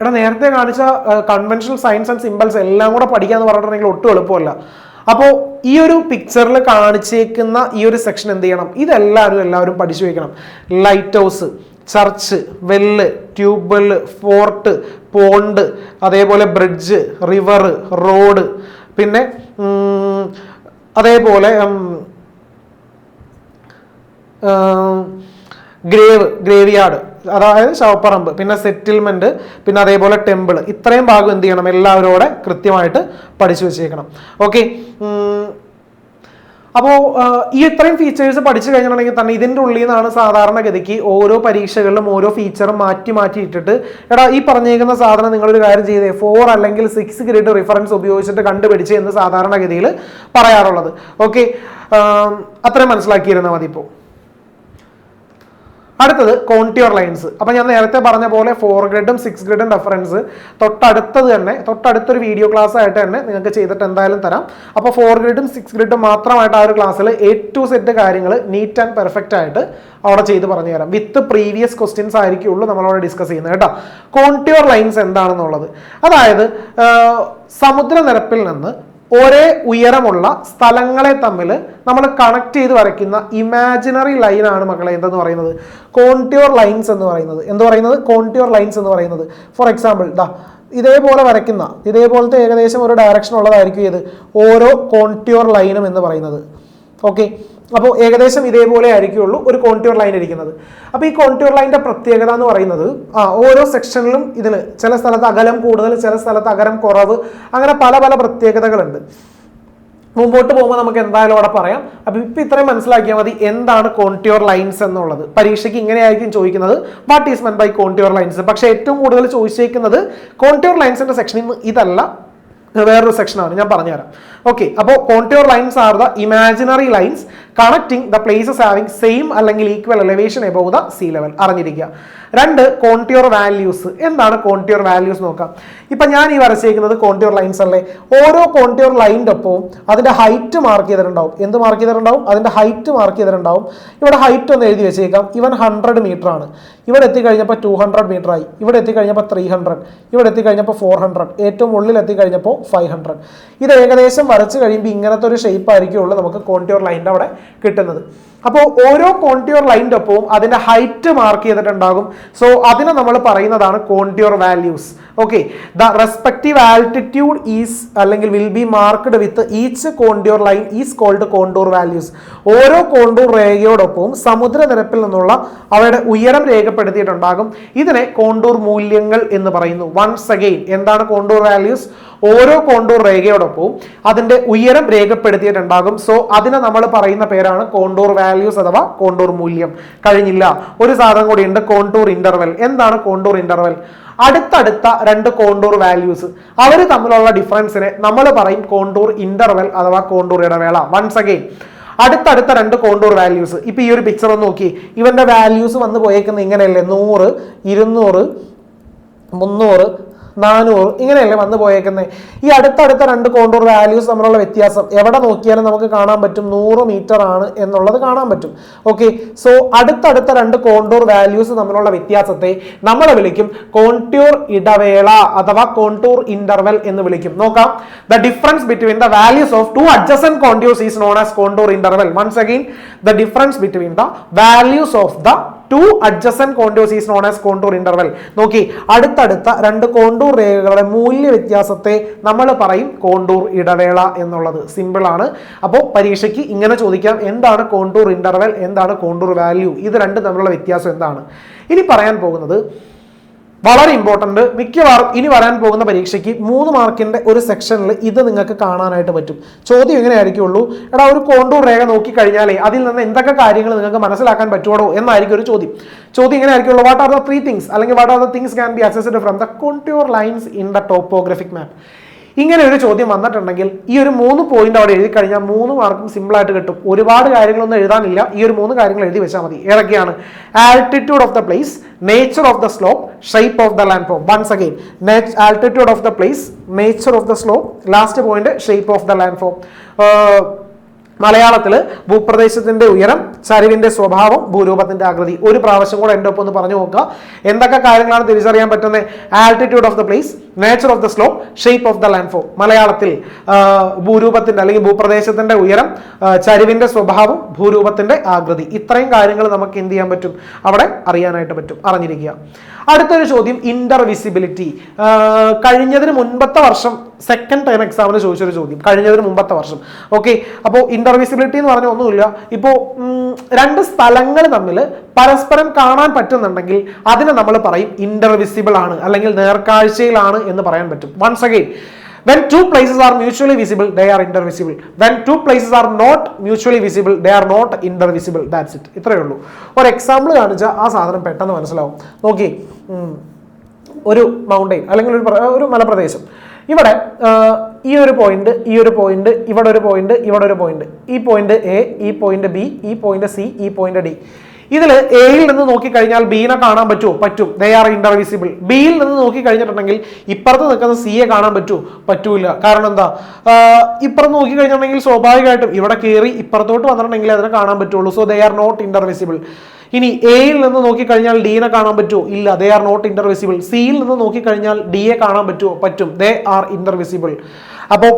എടാ നേരത്തെ കാണിച്ച കൺവെൻഷണൽ സയൻസ് ആൻഡ് സിമ്പിൾസ് എല്ലാം കൂടെ പഠിക്കുക പറഞ്ഞിട്ടുണ്ടെങ്കിൽ ഒട്ടും എളുപ്പമല്ല അപ്പോൾ ഈ ഒരു പിക്ചറിൽ കാണിച്ചേക്കുന്ന ഈ ഒരു സെക്ഷൻ എന്ത് ചെയ്യണം ഇതെല്ലാവരും എല്ലാവരും പഠിച്ചു വയ്ക്കണം light house church well tube well fort pond അതേപോലെ ബ്രിഡ്ജ് റിവർ റോഡ് പിന്നെ അതേപോലെ ഗ്രേവ് ഗ്രേവ് യാർഡ് അതായത് ശവപ്പറമ്പ് പിന്നെ സെറ്റിൽമെന്റ് പിന്നെ അതേപോലെ ടെമ്പിൾ ഇത്രയും ഭാഗം എന്ത് ചെയ്യണം എല്ലാവരോടെ കൃത്യമായിട്ട് പഠിച്ചു വെച്ചേക്കണം ഓക്കെ അപ്പോൾ ഈ ഇത്രയും ഫീച്ചേഴ്സ് പഠിച്ചു കഴിഞ്ഞിട്ടുണ്ടെങ്കിൽ തന്നെ ഇതിൻ്റെ ഉള്ളിൽ നിന്നാണ് സാധാരണഗതിക്ക് ഓരോ പരീക്ഷകളിലും ഓരോ ഫീച്ചറും മാറ്റി മാറ്റി ഇട്ടിട്ട് എടാ ഈ പറഞ്ഞേക്കുന്ന സാധനം നിങ്ങളൊരു കാര്യം ചെയ്തേ ഫോർ അല്ലെങ്കിൽ സിക്സ് ഗ്രേഡ് റിഫറൻസ് ഉപയോഗിച്ചിട്ട് കണ്ടുപിടിച്ച് എന്ന് സാധാരണഗതിയിൽ പറയാറുള്ളത് ഓക്കെ അത്രയും മനസ്സിലാക്കിയിരുന്നാൽ മതി ഇപ്പോൾ അടുത്തത് കോണ്ടിയോർ ലൈൻസ് അപ്പം ഞാൻ നേരത്തെ പറഞ്ഞ പോലെ ഫോർ ഗ്രേഡും സിക്സ് ഗ്രേഡും റെഫറൻസ് തൊട്ടടുത്തത് തന്നെ തൊട്ടടുത്തൊരു വീഡിയോ ക്ലാസ് ആയിട്ട് തന്നെ നിങ്ങൾക്ക് ചെയ്തിട്ട് എന്തായാലും തരാം അപ്പോൾ ഫോർ ഗ്രഡും സിക്സ് ഗ്രഡും മാത്രമായിട്ട് ആ ഒരു ക്ലാസ്സിൽ എ ടു സെറ്റ് കാര്യങ്ങൾ നീറ്റ് ആൻഡ് പെർഫെക്റ്റ് ആയിട്ട് അവിടെ ചെയ്ത് പറഞ്ഞു തരാം വിത്ത് പ്രീവിയസ് ക്വസ്റ്റ്യൻസ് ആയിരിക്കുള്ളൂ നമ്മളവിടെ ഡിസ്കസ് ചെയ്യുന്നത് കേട്ടോ കോണ്ടിയോർ ലൈൻസ് എന്താണെന്നുള്ളത് അതായത് സമുദ്രനിരപ്പിൽ നിന്ന് ഒരേ ഉയരമുള്ള സ്ഥലങ്ങളെ തമ്മിൽ നമ്മൾ കണക്ട് ചെയ്ത് വരയ്ക്കുന്ന ഇമാജിനറി ലൈനാണ് മക്കളെ എന്തെന്ന് പറയുന്നത് കോൺട്യൂർ ലൈൻസ് എന്ന് പറയുന്നത് എന്ത് പറയുന്നത് കോൺട്യൂർ ലൈൻസ് എന്ന് പറയുന്നത് ഫോർ എക്സാമ്പിൾ ദാ ഇതേപോലെ വരയ്ക്കുന്ന ഇതേപോലത്തെ ഏകദേശം ഒരു ഡയറക്ഷൻ ഉള്ളതായിരിക്കും ഇത് ഓരോ കോൺട്യൂർ ലൈനും എന്ന് പറയുന്നത് ഓക്കെ അപ്പോൾ ഏകദേശം ഇതേപോലെ ആയിരിക്കുള്ളൂ ഒരു കോൺട്യൂർ ലൈൻ ഇരിക്കുന്നത് അപ്പോൾ ഈ കോൺട്യൂർ ലൈൻ്റെ പ്രത്യേകത എന്ന് പറയുന്നത് ആ ഓരോ സെക്ഷനിലും ഇതിന് ചില സ്ഥലത്ത് അകലം കൂടുതൽ ചില സ്ഥലത്ത് അകലം കുറവ് അങ്ങനെ പല പല പ്രത്യേകതകളുണ്ട് മുമ്പോട്ട് പോകുമ്പോൾ നമുക്ക് എന്തായാലും അവിടെ പറയാം അപ്പം ഇപ്പം ഇത്രയും മനസ്സിലാക്കിയാൽ മതി എന്താണ് കോൺട്യൂർ ലൈൻസ് എന്നുള്ളത് പരീക്ഷയ്ക്ക് ഇങ്ങനെയായിരിക്കും ചോദിക്കുന്നത് what is meant by contour lines പക്ഷേ ഏറ്റവും കൂടുതൽ ചോദിച്ചേക്കുന്നത് കോൺട്യൂർ ലൈൻസിൻ്റെ സെക്ഷനിൽ നിന്ന് ഇതല്ല വേറൊരു സെക്ഷനാണ് ഞാൻ പറഞ്ഞുതരാം ഓക്കെ അപ്പോൾ contour lines are the imaginary lines connecting the places having same അല്ലെങ്കിൽ equal elevation above the sea level അറിഞ്ഞിരിക്കുക രണ്ട് കോണ്ടിയോർ വാല്യൂസ് എന്താണ് കോണ്ടിയോർ വാല്യൂസ് നോക്കാം ഇപ്പം ഞാൻ ഈ വരച്ചേക്കുന്നത് കോണ്ടിയോർ ലൈൻസ് അല്ലേ ഓരോ കോണ്ടിയോർ ലൈൻ്റെ ഒപ്പവും അതിൻ്റെ ഹൈറ്റ് മാർക്ക് ചെയ്തിട്ടുണ്ടാവും എന്ത് മാർക്ക് ചെയ്തിട്ടുണ്ടാവും അതിൻ്റെ ഹൈറ്റ് മാർക്ക് ചെയ്തിട്ടുണ്ടാവും ഇവിടെ ഹൈറ്റ് ഒന്ന് എഴുതി വെച്ചേക്കാം ഇവൻ ഹൺഡ്രഡ് മീറ്റർ ആണ് ഇവിടെ എത്തിക്കഴിഞ്ഞപ്പോൾ ടു ഹൺഡ്രഡ് മീറ്റർ ആയി ഇവിടെ എത്തിക്കഴിഞ്ഞപ്പോൾ ത്രീ ഹൺഡ്രഡ് ഇവിടെ എത്തിക്കഴിഞ്ഞപ്പോൾ ഫോർ ഹൺഡ്രഡ് ഏറ്റവും ഉള്ളിൽ എത്തിക്കഴിഞ്ഞപ്പോൾ ഫൈവ് ഹൺഡ്രഡ് ഇത് ഏകദേശം വരച്ച് കഴിയുമ്പോൾ ഇങ്ങനത്തെ ഒരു ഷേപ്പ് ആയിരിക്കുള്ളൂ നമുക്ക് കോണ്ടിയോർ ലൈൻ്റെ അവിടെ കിട്ടുന്നത് അപ്പോൾ ഓരോ കോണ്ടിയോർ ലൈൻ്റെ ഒപ്പവും അതിൻ്റെ ഹൈറ്റ് മാർക്ക് ചെയ്തിട്ടുണ്ടാകും സോ അതിനെ നമ്മൾ പറയുന്നതാണ് contour values okay the respective altitude is അല്ലെങ്കിൽ will be marked with each contour line is called contour values ഓരോ കോണ്ടൂർ രേഖയോടൊപ്പവും സമുദ്രനിരപ്പിൽ നിന്നുള്ള അവയുടെ ഉയരം രേഖപ്പെടുത്തിയിട്ടുണ്ടാകും ഇതിനെ കോണ്ടൂർ മൂല്യങ്ങൾ എന്ന് പറയുന്നു വൺസ് അഗെയിൻ എന്താണ് കോണ്ടൂർ വാല്യൂസ് ഓരോ കോണ്ടൂർ രേഖയോടൊപ്പവും അതിന്റെ ഉയരം രേഖപ്പെടുത്തിയിട്ടുണ്ടാകും സോ അതിനെ നമ്മൾ പറയുന്ന പേരാണ് കോണ്ടൂർ വാല്യൂസ് അഥവാ കോണ്ടൂർ മൂല്യം കഴിഞ്ഞില്ല ഒരു സാധനം കൂടി ഉണ്ട് കോണ്ടൂർ ഇന്റർവെൽ എന്താണ് കോണ്ടൂർ ഇന്റർവെൽ അടുത്തടുത്ത രണ്ട് കോണ്ടൂർ വാല്യൂസ് അവർ തമ്മിലുള്ള ഡിഫറൻസിനെ നമ്മൾ പറയും കോണ്ടൂർ ഇന്റർവെൽ അഥവാ കോണ്ടൂർ ഇടവേള വൺസ് അഗെയിൻ അടുത്തടുത്ത രണ്ട് കോണ്ടൂർ വാല്യൂസ് ഇപ്പൊ ഈ ഒരു പിക്ചർ ഒന്ന് നോക്കി ഇവന്റെ വാല്യൂസ് വന്നു പോയേക്കുന്നത് ഇങ്ങനെയല്ലേ നൂറ് ഇരുന്നൂറ് മുന്നൂറ് നാനൂറ് ഇങ്ങനെയല്ലേ വന്നു പോയേക്കുന്നത് ഈ അടുത്തടുത്ത രണ്ട് കോണ്ടൂർ വാല്യൂസ് തമ്മിലുള്ള വ്യത്യാസം എവിടെ നോക്കിയാലും നമുക്ക് കാണാൻ പറ്റും നൂറ് മീറ്റർ ആണ് എന്നുള്ളത് കാണാൻ പറ്റും ഓക്കെ സോ അടുത്തടുത്ത രണ്ട് കോണ്ടൂർ വാല്യൂസ് തമ്മിലുള്ള വ്യത്യാസത്തെ നമ്മൾ വിളിക്കും കോണ്ടൂർ ഇടവേള അഥവാ കോണ്ടൂർ ഇന്റർവെൽ എന്ന് വിളിക്കും നോക്കാം the difference between the values of two adjacent contours is known as contour interval once again the difference between the values of the two adjacent contours is known as contour interval നോക്കി അടുത്തടുത്ത രണ്ട് കോണ്ടൂർ രേഖകളുടെ മൂല്യ വ്യത്യാസത്തെ നമ്മൾ പറയും കോണ്ടൂർ ഇടവേള എന്നുള്ളത് സിമ്പിൾ ആണ് അപ്പോൾ പരീക്ഷയ്ക്ക് ഇങ്ങനെ ചോദിക്കാം എന്താണ് കോണ്ടൂർ ഇന്റർവെൽ എന്താണ് കോണ്ടൂർ വാല്യൂ ഇത് രണ്ടും തമ്മിലുള്ള വ്യത്യാസം എന്താണ് ഇനി പറയാൻ പോകുന്നത് വളരെ ഇമ്പോർട്ടൻ്റ് മിക്കവാറും ഇനി വരാൻ പോകുന്ന പരീക്ഷയ്ക്ക് മൂന്ന് മാർക്കിൻ്റെ ഒരു സെക്ഷനിൽ ഇത് നിങ്ങൾക്ക് കാണാനായിട്ട് പറ്റും ചോദ്യം ഇങ്ങനെ ആയിരിക്കുള്ളൂ എടാ ഒരു കോണ്ടൂർ രേഖ നോക്കിക്കഴിഞ്ഞാലേ അതിൽ നിന്ന് എന്തൊക്കെ കാര്യങ്ങൾ നിങ്ങൾക്ക് മനസ്സിലാക്കാൻ പറ്റുമോ എന്നായിരിക്കും ഒരു ചോദ്യം ചോദ്യം ഇങ്ങനെ ആയിരിക്കുള്ളൂ what are the three things അല്ലെങ്കിൽ what are the things can be assessed from the contour lines in the topographic map ഇങ്ങനെ ഒരു ചോദ്യം വന്നിട്ടുണ്ടെങ്കിൽ ഈ ഒരു മൂന്ന് പോയിന്റ് അവിടെ എഴുതി കഴിഞ്ഞാൽ മൂന്ന് മാർക്കും സിമ്പിൾ ആയിട്ട് കിട്ടും ഒരുപാട് കാര്യങ്ങളൊന്നും എഴുതാനില്ല ഈ ഒരു മൂന്ന് കാര്യങ്ങൾ എഴുതി വെച്ചാൽ മതി ഏതൊക്കെയാണ് altitude of the place nature of the slope shape of the land form once again altitude of the place nature of the slope last point shape of the land form മലയാളത്തിൽ ഭൂപ്രദേശത്തിന്റെ ഉയരം ചരിവിന്റെ സ്വഭാവം ഭൂരൂപത്തിന്റെ ആകൃതി ഒരു പ്രാവശ്യം കൂടെ എൻ്റെ ഒപ്പം ഒന്ന് പറഞ്ഞു നോക്കുക എന്തൊക്കെ കാര്യങ്ങളാണ് തിരിച്ചറിയാൻ പറ്റുന്നത് altitude of the place nature of the slope shape of the landform മലയാളത്തിൽ ഭൂരൂപത്തിന്റെ അല്ലെങ്കിൽ ഭൂപ്രദേശത്തിന്റെ ഉയരം ചരിവിന്റെ സ്വഭാവം ഭൂരൂപത്തിന്റെ ആകൃതി ഇത്രയും കാര്യങ്ങൾ നമുക്ക് എന്ത് ചെയ്യാൻ പറ്റും അവിടെ അറിയാനായിട്ട് പറ്റും അറിഞ്ഞിരിക്കുക അടുത്തൊരു ചോദ്യം ഇന്റർവിസിബിലിറ്റി കഴിഞ്ഞതിന് മുൻപത്തെ വർഷം സെക്കൻഡ് ടൈം എക്സാമിന് ചോദിച്ചൊരു ചോദ്യം കഴിഞ്ഞതിന് മുമ്പത്തെ വർഷം ഓക്കെ അപ്പോൾ ഇന്റർവിസിബിലിറ്റി എന്ന് പറഞ്ഞ ഒന്നുമില്ല ഇപ്പോൾ രണ്ട് സ്ഥലങ്ങൾ തമ്മിൽ പരസ്പരം കാണാൻ പറ്റുന്നുണ്ടെങ്കിൽ അതിനെ നമ്മൾ പറയും ഇന്റർവിസിബിൾ ആണ് അല്ലെങ്കിൽ നേർക്കാഴ്ചയിലാണ് എന്ന് പറയാൻ പറ്റും once again when two places are mutually visible they are intervisible when two places are not mutually visible they are not intervisible that's it ഇത്രയേ ഉള്ളൂ ഒരു എക്സാമ്പിൾ കാണിച്ചാൽ ആ സാധനം പെട്ടെന്ന് മനസ്സിലാവും നോക്കി ഒരു മൗണ്ടെയിൻ അല്ലെങ്കിൽ ഒരു ഒരു മലപ്രദേശം ഇവിടെ ഈ ഒരു പോയിന്റ് ഈ ഒരു പോയിന്റ് ഇവിടെ ഒരു പോയിന്റ് ഇവിടെ ഒരു പോയിന്റ് ഈ പോയിന്റ് എ ഈ പോയിന്റ് ബി ഈ പോയിന്റ് സി ഈ പോയിന്റ് ഡി ഇതിൽ എയിൽ നിന്ന് നോക്കിക്കഴിഞ്ഞാൽ ബീനെ കാണാൻ പറ്റുമോ പറ്റും ദേ ആർ ഇൻഡർവിസിബിൾ ബിയിൽ നിന്ന് നോക്കിക്കഴിഞ്ഞിട്ടുണ്ടെങ്കിൽ ഇപ്പുറത്ത് നിൽക്കുന്ന സിയെ കാണാൻ പറ്റുമോ പറ്റൂല കാരണം എന്താ ഇപ്പുറത്ത് നോക്കിക്കഴിഞ്ഞിട്ടുണ്ടെങ്കിൽ സ്വാഭാവികമായിട്ടും ഇവിടെ കയറി ഇപ്പുറത്തോട്ട് വന്നിട്ടുണ്ടെങ്കിൽ അതിനെ കാണാൻ പറ്റുള്ളൂ so they are not intervisible ഇനി എയിൽ നിന്ന് നോക്കിക്കഴിഞ്ഞാൽ ഡീനെ കാണാൻ പറ്റുമോ ഇല്ല ദേ ആർ നോട്ട് ഇൻ്റർവിസിബിൾ സിയിൽ നിന്ന് നോക്കിക്കഴിഞ്ഞാൽ ഡിയെ കാണാൻ പറ്റുമോ പറ്റും ദേ ആർ ഇൻ്റർവിസിബിൾ അപ്പോൾ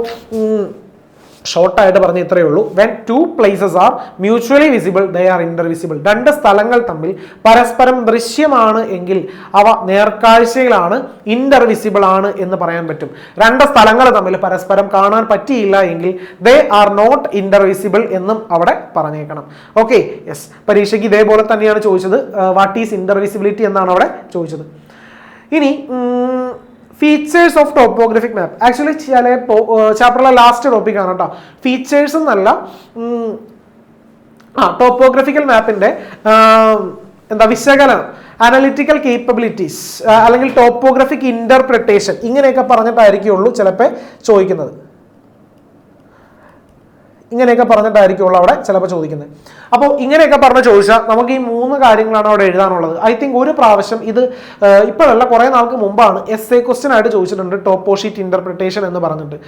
ഷോർട്ടായിട്ട് പറഞ്ഞ ഇത്രയേ ഉള്ളൂ when two places are mutually visible they are intervisible രണ്ട് സ്ഥലങ്ങൾ തമ്മിൽ പരസ്പരം ദൃശ്യമാണ് എങ്കിൽ അവ നേർക്കാഴ്ചയിലാണ് ഇൻ്റർവിസിബിൾ ആണ് എന്ന് പറയാൻ പറ്റും രണ്ട് സ്ഥലങ്ങൾ തമ്മിൽ പരസ്പരം കാണാൻ പറ്റിയില്ല എങ്കിൽ ദേ ആർ നോട്ട് ഇൻ്റർവിസിബിൾ എന്നും അവിടെ പറഞ്ഞേക്കണം ഓക്കെ യെസ് പരീക്ഷയ്ക്ക് ഇതേപോലെ തന്നെയാണ് ചോദിച്ചത് വാട്ട് ഈസ് ഇൻ്റർവിസിബിലിറ്റി എന്നാണ് അവിടെ ചോദിച്ചത് ഇനി features of topographic map actually ചിലപ്പോൾ ചാപ്റ്ററിലെ ലാസ്റ്റ് ടോപ്പിക് ആണ് കേട്ടോ ഫീച്ചേഴ്സ് എന്നല്ല ആ ടോപ്പോഗ്രഫിക്കൽ മാപ്പിന്റെ എന്താ വിശകലനം അനലിറ്റിക്കൽ കേപ്പബിലിറ്റീസ് അല്ലെങ്കിൽ ടോപ്പോഗ്രഫിക് ഇന്റർപ്രിട്ടേഷൻ ഇങ്ങനെയൊക്കെ പറഞ്ഞിട്ടായിരിക്കുള്ളൂ ചിലപ്പോൾ ചോദിക്കുന്നത് ഇങ്ങനെയൊക്കെ പറഞ്ഞിട്ടായിരിക്കുമല്ലോ അവിടെ ചിലപ്പോൾ ചോദിക്കുന്നത് അപ്പോൾ ഇങ്ങനെയൊക്കെ പറഞ്ഞ് ചോദിച്ചാൽ നമുക്ക് ഈ മൂന്ന് കാര്യങ്ങളാണ് അവിടെ എഴുതാനുള്ളത് ഐ തിങ്ക് ഒരു പ്രാവശ്യം ഇത് ഇപ്പോഴല്ല കുറേ നാൾക്ക് മുമ്പാണ് എസ് എ ക്വസ്റ്റ്യൻ ആയിട്ട് ചോദിച്ചിട്ടുണ്ട് ടോപ്പോ ഷീറ്റ് ഇന്റർപ്രിട്ടേഷൻ എന്ന് പറഞ്ഞിട്ട്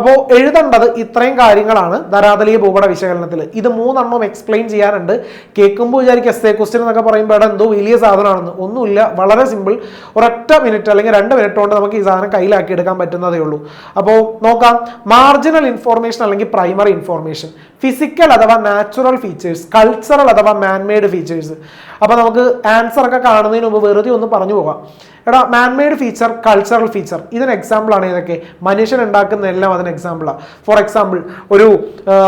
അപ്പോൾ എഴുതേണ്ടത് ഇത്രയും കാര്യങ്ങളാണ് ധരാതലീയ ഭൂപട വിശകലനത്തിൽ ഇത് മൂന്നെണ്ണം എക്സ്പ്ലെയിൻ ചെയ്യാനുണ്ട് കേൾക്കുമ്പോൾ വിചാരിക്കും എസ് എ ക്വസ്റ്റ്യൻ എന്നൊക്കെ പറയുമ്പോൾ ഇവിടെ എന്തോ വലിയ സാധനമാണെന്ന് ഒന്നുമില്ല വളരെ സിമ്പിൾ ഒരൊറ്റ മിനിറ്റ് അല്ലെങ്കിൽ രണ്ട് മിനിറ്റ് കൊണ്ട് നമുക്ക് ഈ സാധനം കയ്യിലാക്കി എടുക്കാൻ പറ്റുന്നതേ ഉള്ളൂ അപ്പോൾ നോക്കാം മാർജിനൽ ഇൻഫോർമേഷൻ അല്ലെങ്കിൽ പ്രൈമറി ഇൻഫോർമേഷൻ ഇൻഫർമേഷൻ ഫിസിക്കൽ അഥവാ നാച്ചുറൽ ഫീച്ചേഴ്സ് കൾച്ചറൽ അഥവാ മാൻമെയ്ഡ് ഫീച്ചേഴ്സ് അപ്പോൾ നമുക്ക് ആൻസർ ഒക്കെ കാണുന്നതിന് മുമ്പ് വെറുതെ ഒന്ന് പറഞ്ഞു പോകാം എടാ മാൻമെയ്ഡ് ഫീച്ചർ കൾച്ചറൽ ഫീച്ചർ ഇതിന് എക്സാമ്പിളാണ് ഇതൊക്കെ മനുഷ്യൻ ഉണ്ടാക്കുന്നതെല്ലാം അതിന് എക്സാമ്പിളാണ് ഫോർ എക്സാമ്പിൾ ഒരു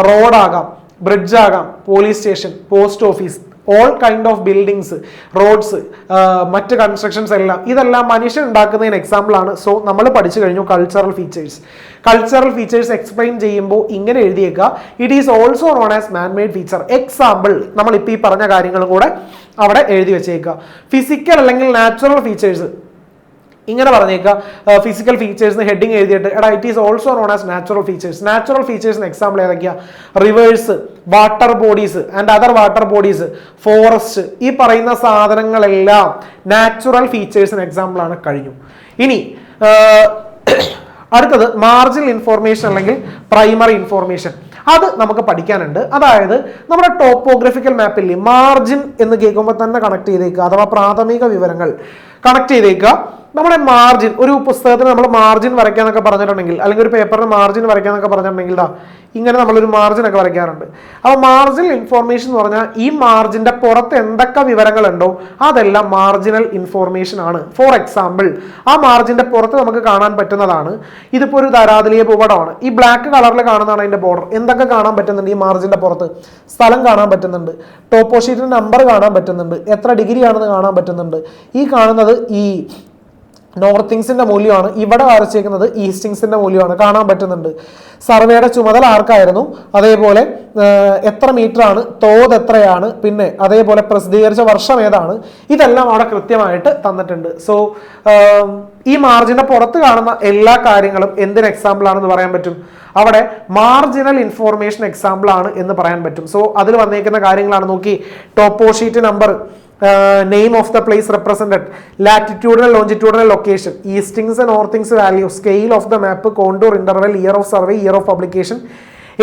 റോഡാകാം ബ്രിഡ്ജാകാം police station post office all kind of buildings roads മറ്റ് കൺസ്ട്രക്ഷൻസ് എല്ലാം ഇതെല്ലാം മനുഷ്യൻ ഉണ്ടാക്കുന്നതിന് എക്സാമ്പിളാണ് സോ നമ്മൾ പഠിച്ചു കഴിഞ്ഞു cultural features cultural features explain ചെയ്യുമ്പോൾ ഇങ്ങനെ എഴുതിയേക്കുക it is also known as man made feature example ഇപ്പോൾ ഈ പറഞ്ഞ കാര്യങ്ങളും കൂടെ അവിടെ എഴുതി വെച്ചേക്കുക ഫിസിക്കൽ അല്ലെങ്കിൽ നാച്ചുറൽ ഫീച്ചേഴ്സ് ഇങ്ങനെ പറഞ്ഞേക്കുക ഫിസിക്കൽ ഫീച്ചേഴ്സ് ഹെഡിങ് എഴുതിയിട്ട് എടാ it is also known as natural features natural ഫീച്ചേഴ്സിന് example ഏതൊക്കെയാ rivers water bodies and other water bodies forest ഈ പറയുന്ന സാധനങ്ങളെല്ലാം നാച്ചുറൽ ഫീച്ചേഴ്സിന് ആണ് കഴിഞ്ഞു ഇനി അടുത്തത് മാർജിനൽ ഇൻഫോർമേഷൻ അല്ലെങ്കിൽ പ്രൈമറി ഇൻഫോർമേഷൻ അത് നമുക്ക് പഠിക്കാനുണ്ട് അതായത് നമ്മുടെ ടോപ്പോഗ്രഫിക്കൽ മാപ്പിൽ മാർജിൻ എന്ന് കേൾക്കുമ്പോൾ തന്നെ കണക്ട് ചെയ്തേക്കുക അഥവാ പ്രാഥമിക വിവരങ്ങൾ കണക്ട് ചെയ്തേക്കുക നമ്മുടെ മാർജിൻ ഒരു പുസ്തകത്തിന് നമ്മൾ മാർജിൻ വരയ്ക്കാന്നൊക്കെ പറഞ്ഞിട്ടുണ്ടെങ്കിൽ അല്ലെങ്കിൽ ഒരു പേപ്പറിന് മാർജിൻ വരയ്ക്കാന്നൊക്കെ പറഞ്ഞിട്ടുണ്ടെങ്കിൽ ഇങ്ങനെ നമ്മളൊരു മാർജിനൊക്കെ വരയ്ക്കാറുണ്ട് അപ്പോൾ മാർജിനൽ ഇൻഫോർമേഷൻ എന്ന് പറഞ്ഞാൽ ഈ മാർജിൻ്റെ പുറത്ത് എന്തൊക്കെ വിവരങ്ങളുണ്ടോ അതെല്ലാം മാർജിനൽ ഇൻഫോർമേഷൻ ആണ് ഫോർ എക്സാമ്പിൾ ആ മാർജിൻ്റെ പുറത്ത് നമുക്ക് കാണാൻ പറ്റുന്നതാണ് ഇതിപ്പോൾ ഒരു ധാരാതിലിയ പൂവടമാണ് ഈ ബ്ലാക്ക് കളറിൽ കാണുന്നതാണ് അതിൻ്റെ ബോർഡർ എന്തൊക്കെ കാണാൻ പറ്റുന്നുണ്ട് ഈ മാർജിൻ്റെ പുറത്ത് സ്ഥലം കാണാൻ പറ്റുന്നുണ്ട് ടോപ്പോഷീറ്റിൻ്റെ നമ്പർ കാണാൻ പറ്റുന്നുണ്ട് എത്ര ഡിഗ്രിയാണെന്ന് കാണാൻ പറ്റുന്നുണ്ട് ഈ കാണുന്നത് ഈ നോർത്തിങ്സിന്റെ മൂല്യമാണ് ഇവിടെ വരച്ചേക്കുന്നത് ഈസ്റ്റിങ്സിന്റെ മൂല്യമാണ് കാണാൻ പറ്റുന്നുണ്ട് സർവേയുടെ ചുമതല ആർക്കായിരുന്നു അതേപോലെ എത്ര മീറ്റർ ആണ് തോത് എത്രയാണ് പിന്നെ അതേപോലെ പ്രസിദ്ധീകരിച്ച വർഷം ഏതാണ് ഇതെല്ലാം അവിടെ കൃത്യമായിട്ട് തന്നിട്ടുണ്ട് സോ ഈ മാർജിന്റെ പുറത്ത് കാണുന്ന എല്ലാ കാര്യങ്ങളും എന്തിന് എക്സാമ്പിൾ ആണെന്ന് പറയാൻ പറ്റും അവിടെ മാർജിനൽ ഇൻഫോർമേഷൻ എക്സാമ്പിൾ ആണ് എന്ന് പറയാൻ പറ്റും സോ അതിൽ വന്നേക്കുന്ന കാര്യങ്ങളാണ് നോക്കി topo sheet number name of the place represented, latitudinal, longitudinal location, eastings and northings value, scale of the map, contour, interval, year of survey, year of publication,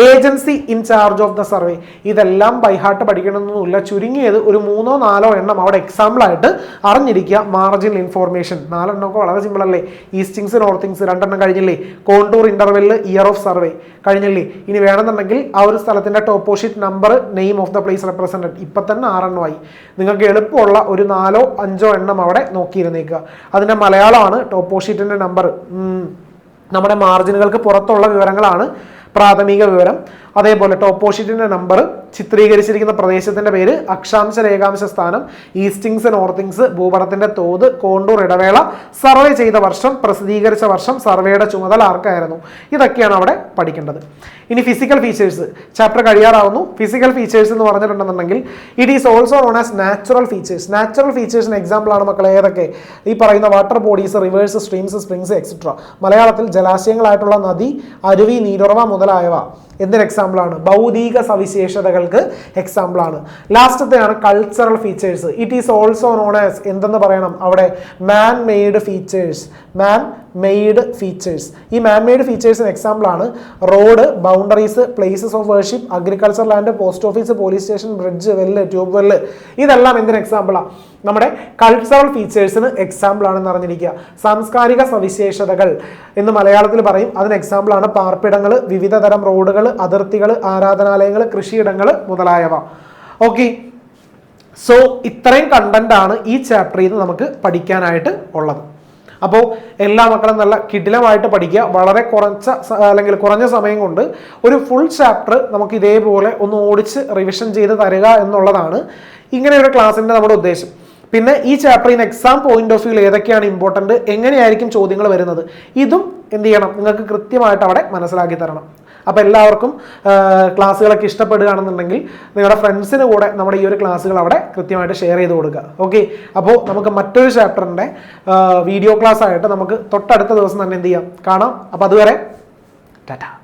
agency incharge of the survey ഇതെല്ലാം ബൈഹാർട്ട് പഠിക്കണമെന്നൊന്നുമില്ല ചുരുങ്ങിയത് ഒരു മൂന്നോ നാലോ എണ്ണം അവിടെ എക്സാമ്പിളായിട്ട് അറിഞ്ഞിരിക്കുക മാർജിനൽ ഇൻഫോർമേഷൻ നാലെണ്ണമൊക്കെ വളരെ സിമ്പിൾ അല്ലേ ഈസ്റ്റിങ്സ് നോർത്തിങ്സ് രണ്ടെണ്ണം കഴിഞ്ഞില്ലേ contour interval year of survey കഴിഞ്ഞില്ലേ ഇനി വേണമെന്നുണ്ടെങ്കിൽ ആ ഒരു സ്ഥലത്തിൻ്റെ toposheet number name of the place represented ഇപ്പം തന്നെ ആറെണ്ണമായി നിങ്ങൾക്ക് എളുപ്പമുള്ള ഒരു നാലോ അഞ്ചോ എണ്ണം അവിടെ നോക്കിയിരുന്നേക്കുക അതിൻ്റെ മലയാളമാണ് ടോപ്പോഷിറ്റിൻ്റെ നമ്പർ നമ്മുടെ മാർജിനുകൾക്ക് പുറത്തുള്ള വിവരങ്ങളാണ് പ്രാഥമിക വിവരം അതേപോലെ ടോപ്പോഷിറ്റിൻ്റെ നമ്പർ ചിത്രീകരിച്ചിരിക്കുന്ന പ്രദേശത്തിൻ്റെ പേര് അക്ഷാംശ രേഖാംശ സ്ഥാനം ഈസ്റ്റിങ്സ് നോർത്തിങ്സ് ഭൂപടത്തിൻ്റെ തോത് കോണ്ടൂർ ഇടവേള സർവേ ചെയ്ത വർഷം പ്രസിദ്ധീകരിച്ച വർഷം സർവേയുടെ ചുമതല ആർക്കായിരുന്നു ഇതൊക്കെയാണ് അവിടെ പഠിക്കേണ്ടത് ഇനി ഫിസിക്കൽ ഫീച്ചേഴ്സ് ചാപ്റ്റർ കഴിയാറാവുന്നു ഫിസിക്കൽ ഫീച്ചേഴ്സ് എന്ന് പറഞ്ഞിട്ടുണ്ടെന്നുണ്ടെങ്കിൽ it is also known as natural features natural ഫീച്ചേഴ്സിന് എക്സാമ്പിളാണ് മക്കളെ ഏതൊക്കെ ഈ പറയുന്ന water bodies rivers streams springs etcetera മലയാളത്തിൽ ജലാശയങ്ങളായിട്ടുള്ള നദി അരുവി നീരുറവ മുതലായവ എന്തിന് എക്സാം എക്സാമ്പിളാണ് ഭൗതിക സവിശേഷതകൾക്ക് എക്സാമ്പിളാണ് ലാസ്റ്റത്തെയാണ് cultural features it is also known as എന്തെന്ന് പറയണം അവിടെ man made features man made features ഈ മാം മെയ്ഡ് ഫീച്ചേഴ്സിന് ആണ് road boundaries places of worship agriculture land post office police station bridge well tube well ഇതെല്ലാം എന്തിനു എക്സാമ്പിളാണ് നമ്മുടെ കൾച്ചറൽ ഫീച്ചേഴ്സിന് ആണെന്ന് അറിഞ്ഞിരിക്കുക സാംസ്കാരിക സവിശേഷതകൾ എന്ന് മലയാളത്തിൽ പറയും അതിന് എക്സാമ്പിളാണ് പാർപ്പിടങ്ങൾ വിവിധ തരം റോഡുകൾ അതിർത്തികൾ ആരാധനാലയങ്ങൾ കൃഷിയിടങ്ങൾ മുതലായവ ഓക്കെ സോ ഇത്രയും ആണ് ഈ ചാപ്റ്ററിൽ നിന്ന് നമുക്ക് പഠിക്കാനായിട്ട് ഉള്ളത് അപ്പോൾ എല്ലാ മക്കളും നല്ല കിടിലമായിട്ട് പഠിക്കുക വളരെ കുറച്ച അല്ലെങ്കിൽ കുറഞ്ഞ സമയം കൊണ്ട് ഒരു ഫുൾ ചാപ്റ്റർ നമുക്ക് ഇതേപോലെ ഒന്ന് ഓടിച്ച് റിവിഷൻ ചെയ്ത് തരിക എന്നുള്ളതാണ് ഇങ്ങനെ ഒരു ക്ലാസ്സിൻ്റെ നമ്മുടെ ഉദ്ദേശം പിന്നെ ഈ chapter in exam point of view ഏതൊക്കെയാണ് ഇമ്പോർട്ടൻറ്റ് എങ്ങനെയായിരിക്കും ചോദ്യങ്ങൾ വരുന്നത് ഇതും എന്ത് ചെയ്യണം നിങ്ങൾക്ക് കൃത്യമായിട്ട് അവിടെ മനസ്സിലാക്കി തരണം അപ്പോൾ എല്ലാവർക്കും ക്ലാസ്സുകളൊക്കെ ഇഷ്ടപ്പെടുകയാണെന്നുണ്ടെങ്കിൽ നിങ്ങളുടെ ഫ്രണ്ട്സിന് കൂടെ നമ്മുടെ ഈ ഒരു ക്ലാസ്സുകൾ അവിടെ കൃത്യമായിട്ട് ഷെയർ ചെയ്ത് കൊടുക്കുക ഓക്കെ അപ്പോൾ നമുക്ക് മറ്റൊരു ചാപ്റ്ററിൻ്റെ വീഡിയോ ക്ലാസ് ആയിട്ട് നമുക്ക് തൊട്ടടുത്ത ദിവസം തന്നെ എന്ത് ചെയ്യാം കാണാം അപ്പോൾ അതുവരെ ടാറ്റ